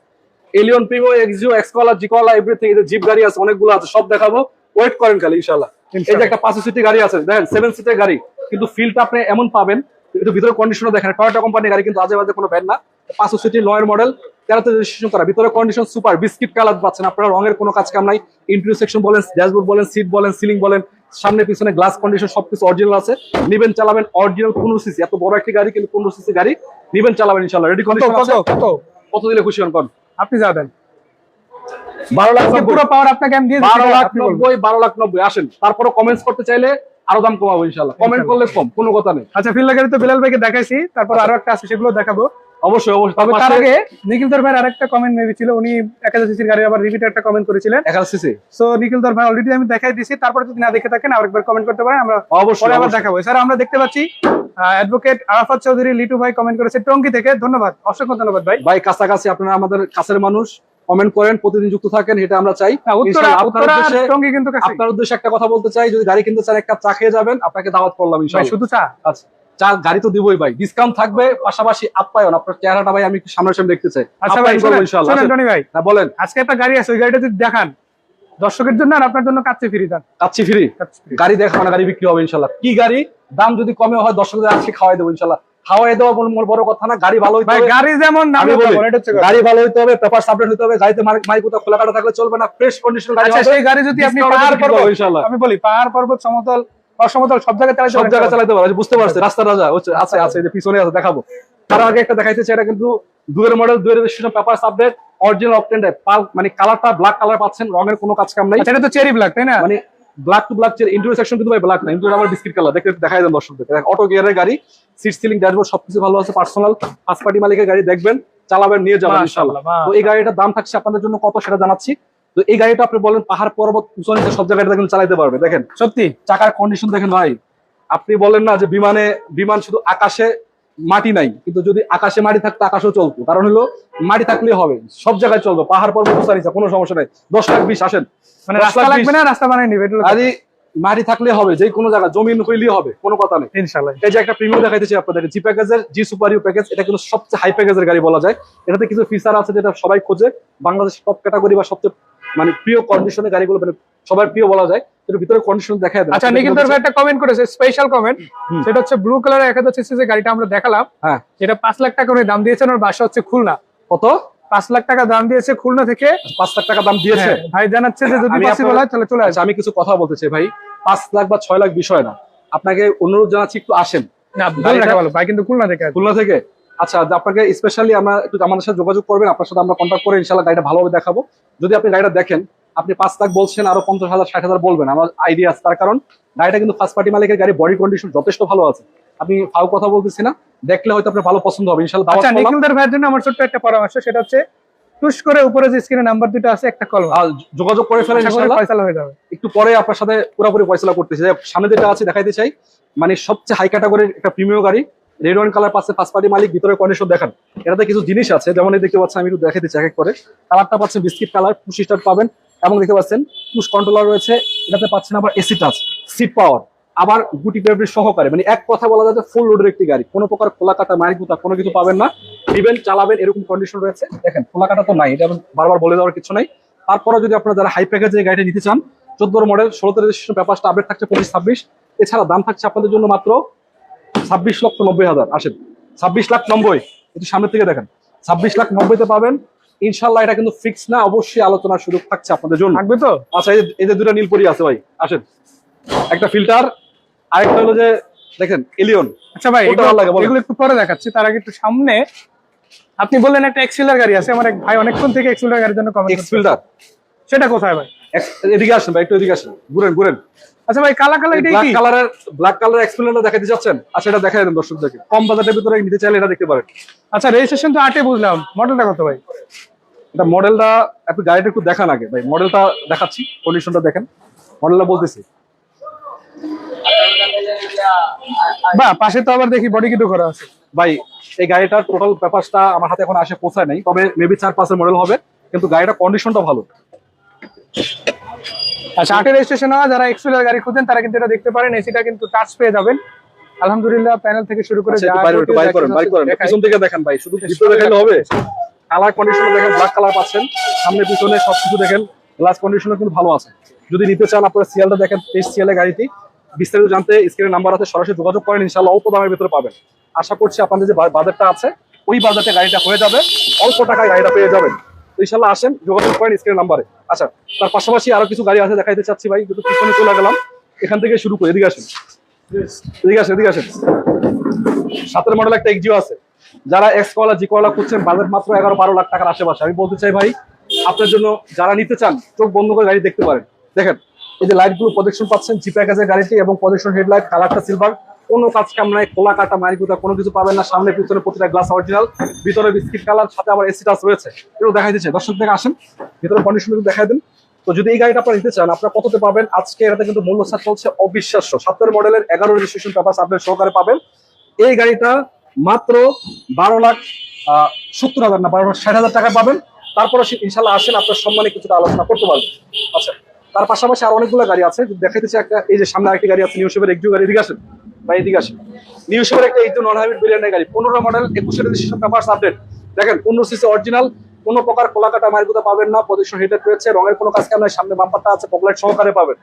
এলিয়ন প্রিমো এক্সিও এক্সকলা জিকলা এভরিথিং এই যে জিপ গাড়ি আছে অনেকগুলো আছে সব দেখাবো। ওয়েট করেন খালি ইনশাল্লাহ এই যে একটা পাঁচ সিটি গাড়ি আছে দেখেন সেভেন সিটের গাড়ি। কিন্তু ফিলটা আপনি এমন পাবেন একটু ভিতরে কন্ডিশনও দেখেন টয়োটা কোম্পানির গাড়ি কিন্তু আজে বাজে কোনো ব্যান্ড না। পাঁচ সিটি লয়ের মডেল তেরোতে রেজিস্ট্রেশন করা। ভিতরে কন্ডিশন সুপার বিস্কিট কালার পাচ্ছেন আপনারা রঙের কোনো কাজ কাম নাই। ইন্টারিয়র সেকশন বলেন ড্যাশবোর্ড বলেন সিট বলেন সিলিং বলেন সামনে পিছনে গ্লাস কন্ডিশন সবকিছু অরিজিনাল আছে। নিবেন চালাবেন অরিজিনাল পনেরো সিসি এত বড় একটি গাড়ি কিন্তু পনেরো সিসি গাড়ি নিবেন চালাবেন ইনশাল্লাহ রেডি কন্ডিশন কত দিলে খুশি হন কোন? আপনি যা দেন। বারো লাখ নব্বই। পুরো পাওয়ার আপনাকে আমি দিয়ে বারো লাখ নব্বই বারো লাখ নব্বই। আসেন তারপরে কমেন্টস করতে চাইলে আরও দাম কমাবো ইনশাল্লাহ কমেন্ট করলে কম কোনো কথা নেই। আচ্ছা ফিল্লাগারি গাড়ি তো বিলাল ভাইকে দেখাইছি তারপর আরও একটা আছে সেগুলো দেখাবো। অবশ্যই অবশ্যই। তবে তবে তার আগে নিখিলদার ভাই আরেকটা কমেন্ট মেবি উনি এক হাজার সিসির গাড়ি আবার রিপিট একটা কমেন্ট করেছিলেন। এক হাজার সিসি সো নিখিলদার ভাই অলরেডি আমি দেখাই দিছি। তারপরে যদি না দেখে থাকেন আরেকবার কমেন্ট করতে পারেন। আমরা অবশ্যই আবার দেখাবো। স্যার আমরা দেখতে পাচ্ছি অ্যাডভোকেট আরাফাত চৌধুরী লিটু ভাই কমেন্ট করেছে। টঙ্গি থেকে ধন্যবাদ। অসংখ্য ধন্যবাদ ভাই। ভাই কাছাকাছি আপনারা আমাদের কাছের মানুষ। কমেন্ট করেন প্রতিদিন যুক্ত থাকেন এটা আমরা চাই। না, আপনার উদ্দেশ্যে- কিন্তু কাছে। উদ্দেশ্যে একটা কথা বলতে চাই। যদি গাড়ি কিনতে চান একটা চা খেয়ে যাবেন। আপনাকে দাওয়াত করলাম শুধু চা? আচ্ছা। চা গাড়ি তো দিবই ভাই। ডিসকাউন্ট থাকবে পাশাপাশি আপ্যায়ন। আপনার চেহারাটা ভাই আমি একটু সামনাসামনি দেখতে চাই আচ্ছা ভাই আপ্যায়ন ইনশাআল্লাহ। শুনেন আসেন। টনি ভাই হ্যাঁ বলেন। আজকে একটা গাড়ি আছে ওই গাড়িটা যদি দেখান দর্শকের জন্য আর আপনার জন্য কাচ্ছে ফিরি দেন কাচ্ছি ফ্রি গাড়ি দেখা গাড়ি বিক্রি হবে ইনশাল্লাহ কি গাড়ি? দাম যদি কমে হয় দর্শকদের আজকে খাওয়াই দেবো ইনশাল্লাহ খাওয়াই দেওয়া বড় কথা না গাড়ি ভালো হইতে হবে। গাড়ি যেমন আমি বলি। গাড়ি ভালো হইতে হবে পেপার গাড়িতে খোলা কাটা থাকলে চলবে না ফ্রেশ কন্ডিশন গাড়ি আচ্ছা সেই গাড়ি যদি আপনি পাহাড় পর্বত ইনশাল্লাহ আমি বলি পাহাড় পর্বত সমতল অসমতল সব জায়গায় চালাতে সব জায়গায় চালাতে পারবে বুঝতে পারছি রাস্তা রাজা আছে আছে যে পিছনে আছে দেখাবো। তার আগে একটা দেখাইতেছে এটা কিন্তু দুয়ের মডেল দুয়ের রেজিস্ট্রেশন পেপার অরিজিনাল মানে কালারটা ব্ল্যাক কালার পাচ্ছেন রঙের কোনো কাজ কাম নাই। আচ্ছা এটা তো চেরি ব্ল্যাক তাই না? মানে black to black interior section কিন্তু ভাই ব্ল্যাক না ইন্টারিয়র আমার বিস্কিট কালার দেখতে দেখাই দেন দর্শকদের। অটো গিয়ারের গাড়ি সিট সিলিং ড্যাশবোর্ড সবকিছু ভালো আছে পার্সোনাল ফার্স্ট পার্টি মালিকের গাড়ি দেখবেন চালাবেন নিয়ে যাবেন ইনশাআল্লাহ। তো এই গাড়িটার দাম থাকছে আপনাদের জন্য কত সেটা জানাচ্ছি। তো এই গাড়িটা আপনি বলেন পাহাড় পর্বত উঁচু নিচে সব জায়গায় দেখেন চালাতে পারবে। দেখেন সত্যি? চাকার কন্ডিশন দেখেন ভাই। আপনি বলেন না যে বিমানে বিমান শুধু আকাশে মাটি নাই কিন্তু যদি আকাশে মাটি থাকতো আকাশেও চলতো। কারণ হলো মাটি থাকলেই হবে। সব জায়গায় চলবে। পাহাড় পর্বত উঁচা নিচে কোনো সমস্যা নাই। দশ লাখ বিশ আসেন। মানে রাস্তা লাখ লাগবে না রাস্তা বানাই নিবে? আরে মাটি থাকলে হবে। যে কোনো জায়গা জমিন হইলেই হবে কোনো কথা নেই। ইনশাআল্লাহ। এই যে একটা প্রিমিয়াম দেখাইতেছি আপনাদের জি প্যাকেজের জি সুপার ইউ প্যাকেজ এটা কিন্তু সবচেয়ে হাই প্যাকেজের গাড়ি বলা যায়। এটাতে কিছু ফিচার আছে যেটা সবাই খোঁজে। বাংলাদেশ টপ ক্যাটাগরি বা সবচেয়ে মানে প্রিয় কন্ডিশনের গাড়িগুলো মানে সবার প্রিয় বলা যায় কিন্তু ভিতরে কন্ডিশন দেখা দেয় আচ্ছা নিখিল ভাই একটা কমেন্ট করেছে স্পেশাল কমেন্ট সেটা হচ্ছে ব্লু কালারের এক হাজার সিসি যে গাড়িটা আমরা দেখালাম। হ্যাঁ। এটা পাঁচ লাখ টাকা করে দাম দিয়েছেন ওর বাসা হচ্ছে খুলনা। কত? পাঁচ লাখ টাকা দাম দিয়েছে খুলনা থেকে। পাঁচ লাখ টাকা দাম দিয়েছে? হ্যাঁ, ভাই জানাচ্ছে যে যদি পসিবল হয় তাহলে চলে আসবে আচ্ছা আমি কিছু কথা বলতে চাই ভাই। পাঁচ লাখ বা ছয় লাখ বিষয় না। আপনাকে অনুরোধ জানাচ্ছি একটু আসেন। না ভাই কিন্তু খুলনা থেকে খুলনা থেকে? আচ্ছা আপনাকে স্পেশালি আমরা একটু আমাদের সাথে যোগাযোগ করবেন আপনার সাথে আমরা কন্ট্যাক্ট করে ইনশাল্লাহ গাড়িটা ভালোভাবে দেখাবো। যদি আপনি গাড়িটা দেখেন আপনি পাঁচ লাখ বলছেন আরও পঞ্চাশ হাজার ষাট হাজার বলবেন আমার আইডিয়া আছে। তার কারণ গাড়িটা কিন্তু ফার্স্ট পার্টি মালিকের গাড়ি বডি কন্ডিশন যথেষ্ট ভালো আছে। আপনি ফাউ কথা বলতেছি না দেখলে হয়তো আপনার ভালো পছন্দ হবে ইনশাল্লাহ আচ্ছা নিখিলদার ভাইয়ের জন্য আমার ছোট্ট একটা পরামর্শ সেটা হচ্ছে টুস করে উপরে যে স্ক্রিনে নাম্বার দুটো আছে একটা কল যোগাযোগ করে ফেলেন ইনশাল্লাহ ফয়সালা হয়ে যাবে। একটু পরে আপনার সাথে পুরোপুরি ফয়সলা করতেছি সামনে যেটা আছে দেখাইতে চাই। মানে সবচেয়ে হাই ক্যাটাগরির একটা প্রিমিয়াম গাড়ি। রেড ওয়ান কালার পাচ্ছে ফার্স্ট পার্টি মালিক, ভিতরে কন্ডিশন দেখান। এটাতে কিছু জিনিস আছে, যেমন এই দেখতে পাচ্ছেন, আমি একটু দেখে দিচ্ছি এক এক করে কালারটা পাচ্ছেন বিস্কিট কালার পুশ স্টার্ট পাবেন। এবং দেখতে পাচ্ছেন পুশ কন্ট্রোলার রয়েছে, এটাতে পাচ্ছেন আবার এসি টাচ সিট পাওয়ার আবার গুটি পেপার সহকারে মানে এক কথা বলা যায় যে ফুল লোডের একটি গাড়ি। কোনো প্রকার খোলা কাটা মারি গুতা, কোনো কিছু পাবেন না। ইভেন চালাবেন, এরকম কন্ডিশন রয়েছে। দেখেন খোলা কাটা তো নাই, এটা বারবার বলে দেওয়ার কিছু নাই। তারপরে যদি আপনারা যারা হাই প্যাকেজে গাড়িটা নিতে চান, চোদ্দোর মডেল ষোলো তেরো পেপারটা আপডেট থাকছে পঁচিশ ছাব্বিশ। এছাড়া দাম থাকছে আপনাদের জন্য মাত্র ছাব্বিশ লক্ষ নব্বই হাজার আসেন। ছাব্বিশ লাখ নব্বই একটু সামনের থেকে দেখেন। ছাব্বিশ লাখ নব্বইতে পাবেন। ইনশাল্লাহ এটা কিন্তু ফিক্স না অবশ্যই আলোচনার সুযোগ থাকছে আপনাদের জন্য। থাকবে তো? আচ্ছা এই যে- দুটো নীলপরি আছে ভাই আসেন। একটা ফিল্টার আরেকটা হলো যে দেখেন এলিয়ন আচ্ছা ভাই এগুলো ভালো লাগে এগুলো একটু পরে দেখাচ্ছি তার আগে একটু সামনে। আপনি বললেন একটা এক্সিলার গাড়ি আছে আমার এক ভাই অনেকক্ষণ থেকে এক্সিলার গাড়ির জন্য কমেন্ট এক্স ফিল্টার সেটা কোথায় ভাই? এদিকে আসেন ভাই একটু এদিকে আসেন। ঘুরেন ঘুরেন। আচ্ছা ভাই কালা ব্ল্যাক কালারের ব্ল্যাক কালার এক্সপ্লেনার দেখাতে যাচ্ছেন আচ্ছা এটা দেখাই দেন দর্শকদেরকে। কম বাজেটের ভিতরে নিতে চাইলে এটা দেখতে পারেন। আচ্ছা রেজিস্ট্রেশন তো আটে বুঝলাম। মডেলটা কত ভাই? এটা মডেলটা আপনি গাড়িটা একটু দেখান আগে। ভাই মডেলটা দেখাচ্ছি কন্ডিশনটা দেখেন। মডেলটা বলতেছি। বা পাশে তো আবার দেখি বডি করা আছে। ভাই এই গাড়িটার টোটাল পেপারসটা আমার হাতে এখন আসে পৌঁছায় নাই। তবে মেবি চার পাঁচের মডেল হবে কিন্তু গাড়িটা কন্ডিশনটা ভালো। আচ্ছা আটের রেজিস্ট্রেশন হওয়া যারা এক্সিলার গাড়ি খুঁজেন তারা কিন্তু এটা দেখতে পারেন এসিটা কিন্তু টাচ পেয়ে যাবেন। আলহামদুলিল্লাহ প্যানেল থেকে শুরু করে আচ্ছা। পিছন থেকে দেখেন ভাই শুধু ভিতরে দেখালে হবে? কালার কন্ডিশন দেখেন ব্ল্যাক কালার পাচ্ছেন। সামনে পিছনে সবকিছু দেখেন। গ্লাস কন্ডিশনও কিন্তু ভালো আছে। যদি নিতে চান আপনারা সিএলটা দেখেন গাড়িটি। বিস্তারিত জানতে স্ক্রিনের নাম্বার আছে সরাসরি যোগাযোগ করেন ইনশাল্লাহ অল্প দামের ভিতরে পাবেন। আশা করছি আপনাদের যে বাজারটা আছে ওই বাজেটে গাড়িটা হয়ে যাবে। অল্প টাকায় গাড়িটা পেয়ে যাবেন। ইনশাল্লাহ আসেন, যোগাযোগ করেন স্ক্রিনের নাম্বারে। আচ্ছা তার পাশাপাশি আরও কিছু গাড়ি আছে দেখাইতে চাচ্ছি ভাই যদি পিছনে চলে গেলাম। এখান থেকে শুরু করে, এদিকে আসেন। এদিকে আসেন এদিকে আসেন। সাতের মডেল একটা এক্সিও আছে। যারা এক্স কলা জি কলা খুঁজছেন বাজেট মাত্র এগারো বারো লাখ টাকার আশেপাশে। আমি বলতে চাই ভাই, আপনার জন্য যারা নিতে চান, চোখ বন্ধ করে গাড়ি দেখতে পারেন। দেখেন, এই যে লাইটগুলো প্রজেকশন পাচ্ছেন জি প্যাকেজের গাড়িটি এবং প্রজেকশন হেডলাইট কালারটা সিলভার কোনো কাজ কাম নাই খোলা কাটা মারিকুটা কোনো কিছু পাবেন না। সামনে, পিছনে প্রতিটা গ্লাস অরিজিনাল ভিতরে বিস্কিট কালার সাথে আবার এসি টাচ রয়েছে। এগুলো দেখাই দিচ্ছে। দর্শক থেকে আসেন, ভিতরে কন্ডিশন দেখাই দেন। তো যদি এই গাড়িটা আপনারা নিতে চান, আপনারা কততে পাবেন? আজকে এটাতে কিন্তু মূল্য ছাড় চলছে অবিশ্বাস্য। সাতের মডেলের এগারো রেজিস্ট্রেশন পেপার আপনার সহকারে পাবেন। এই গাড়িটা মাত্র বারো লাখ সত্তর হাজার না, বারো লাখ ষাট হাজার টাকা পাবেন। তারপরে ইনশাল্লাহ আসেন, আপনার সম্মানে কিছুটা আলোচনা করতে পারবেন। আচ্ছা তার পাশাপাশি আর অনেকগুলো গাড়ি আছে। দেখাইতেছি একটা, এই যে সামনে আরেকটি গাড়ি আছে নিউ শেপের একটু গাড়ি, এদিকে আসেন। এদিকে নিউ একটা নন হাইব্রিড গাড়ি, পনেরো মডেল রেজিস্ট্রেশন আপডেট দেখেন, পনেরো সিসি অরিজিনাল কোনো প্রকার কোলাকাটা মারগুতা পাবেন না রয়েছে, রঙের কোনো কাজ কাম নাই, সামনে বাম্পারটা আছে পকলাইট সহকারে পাবেন।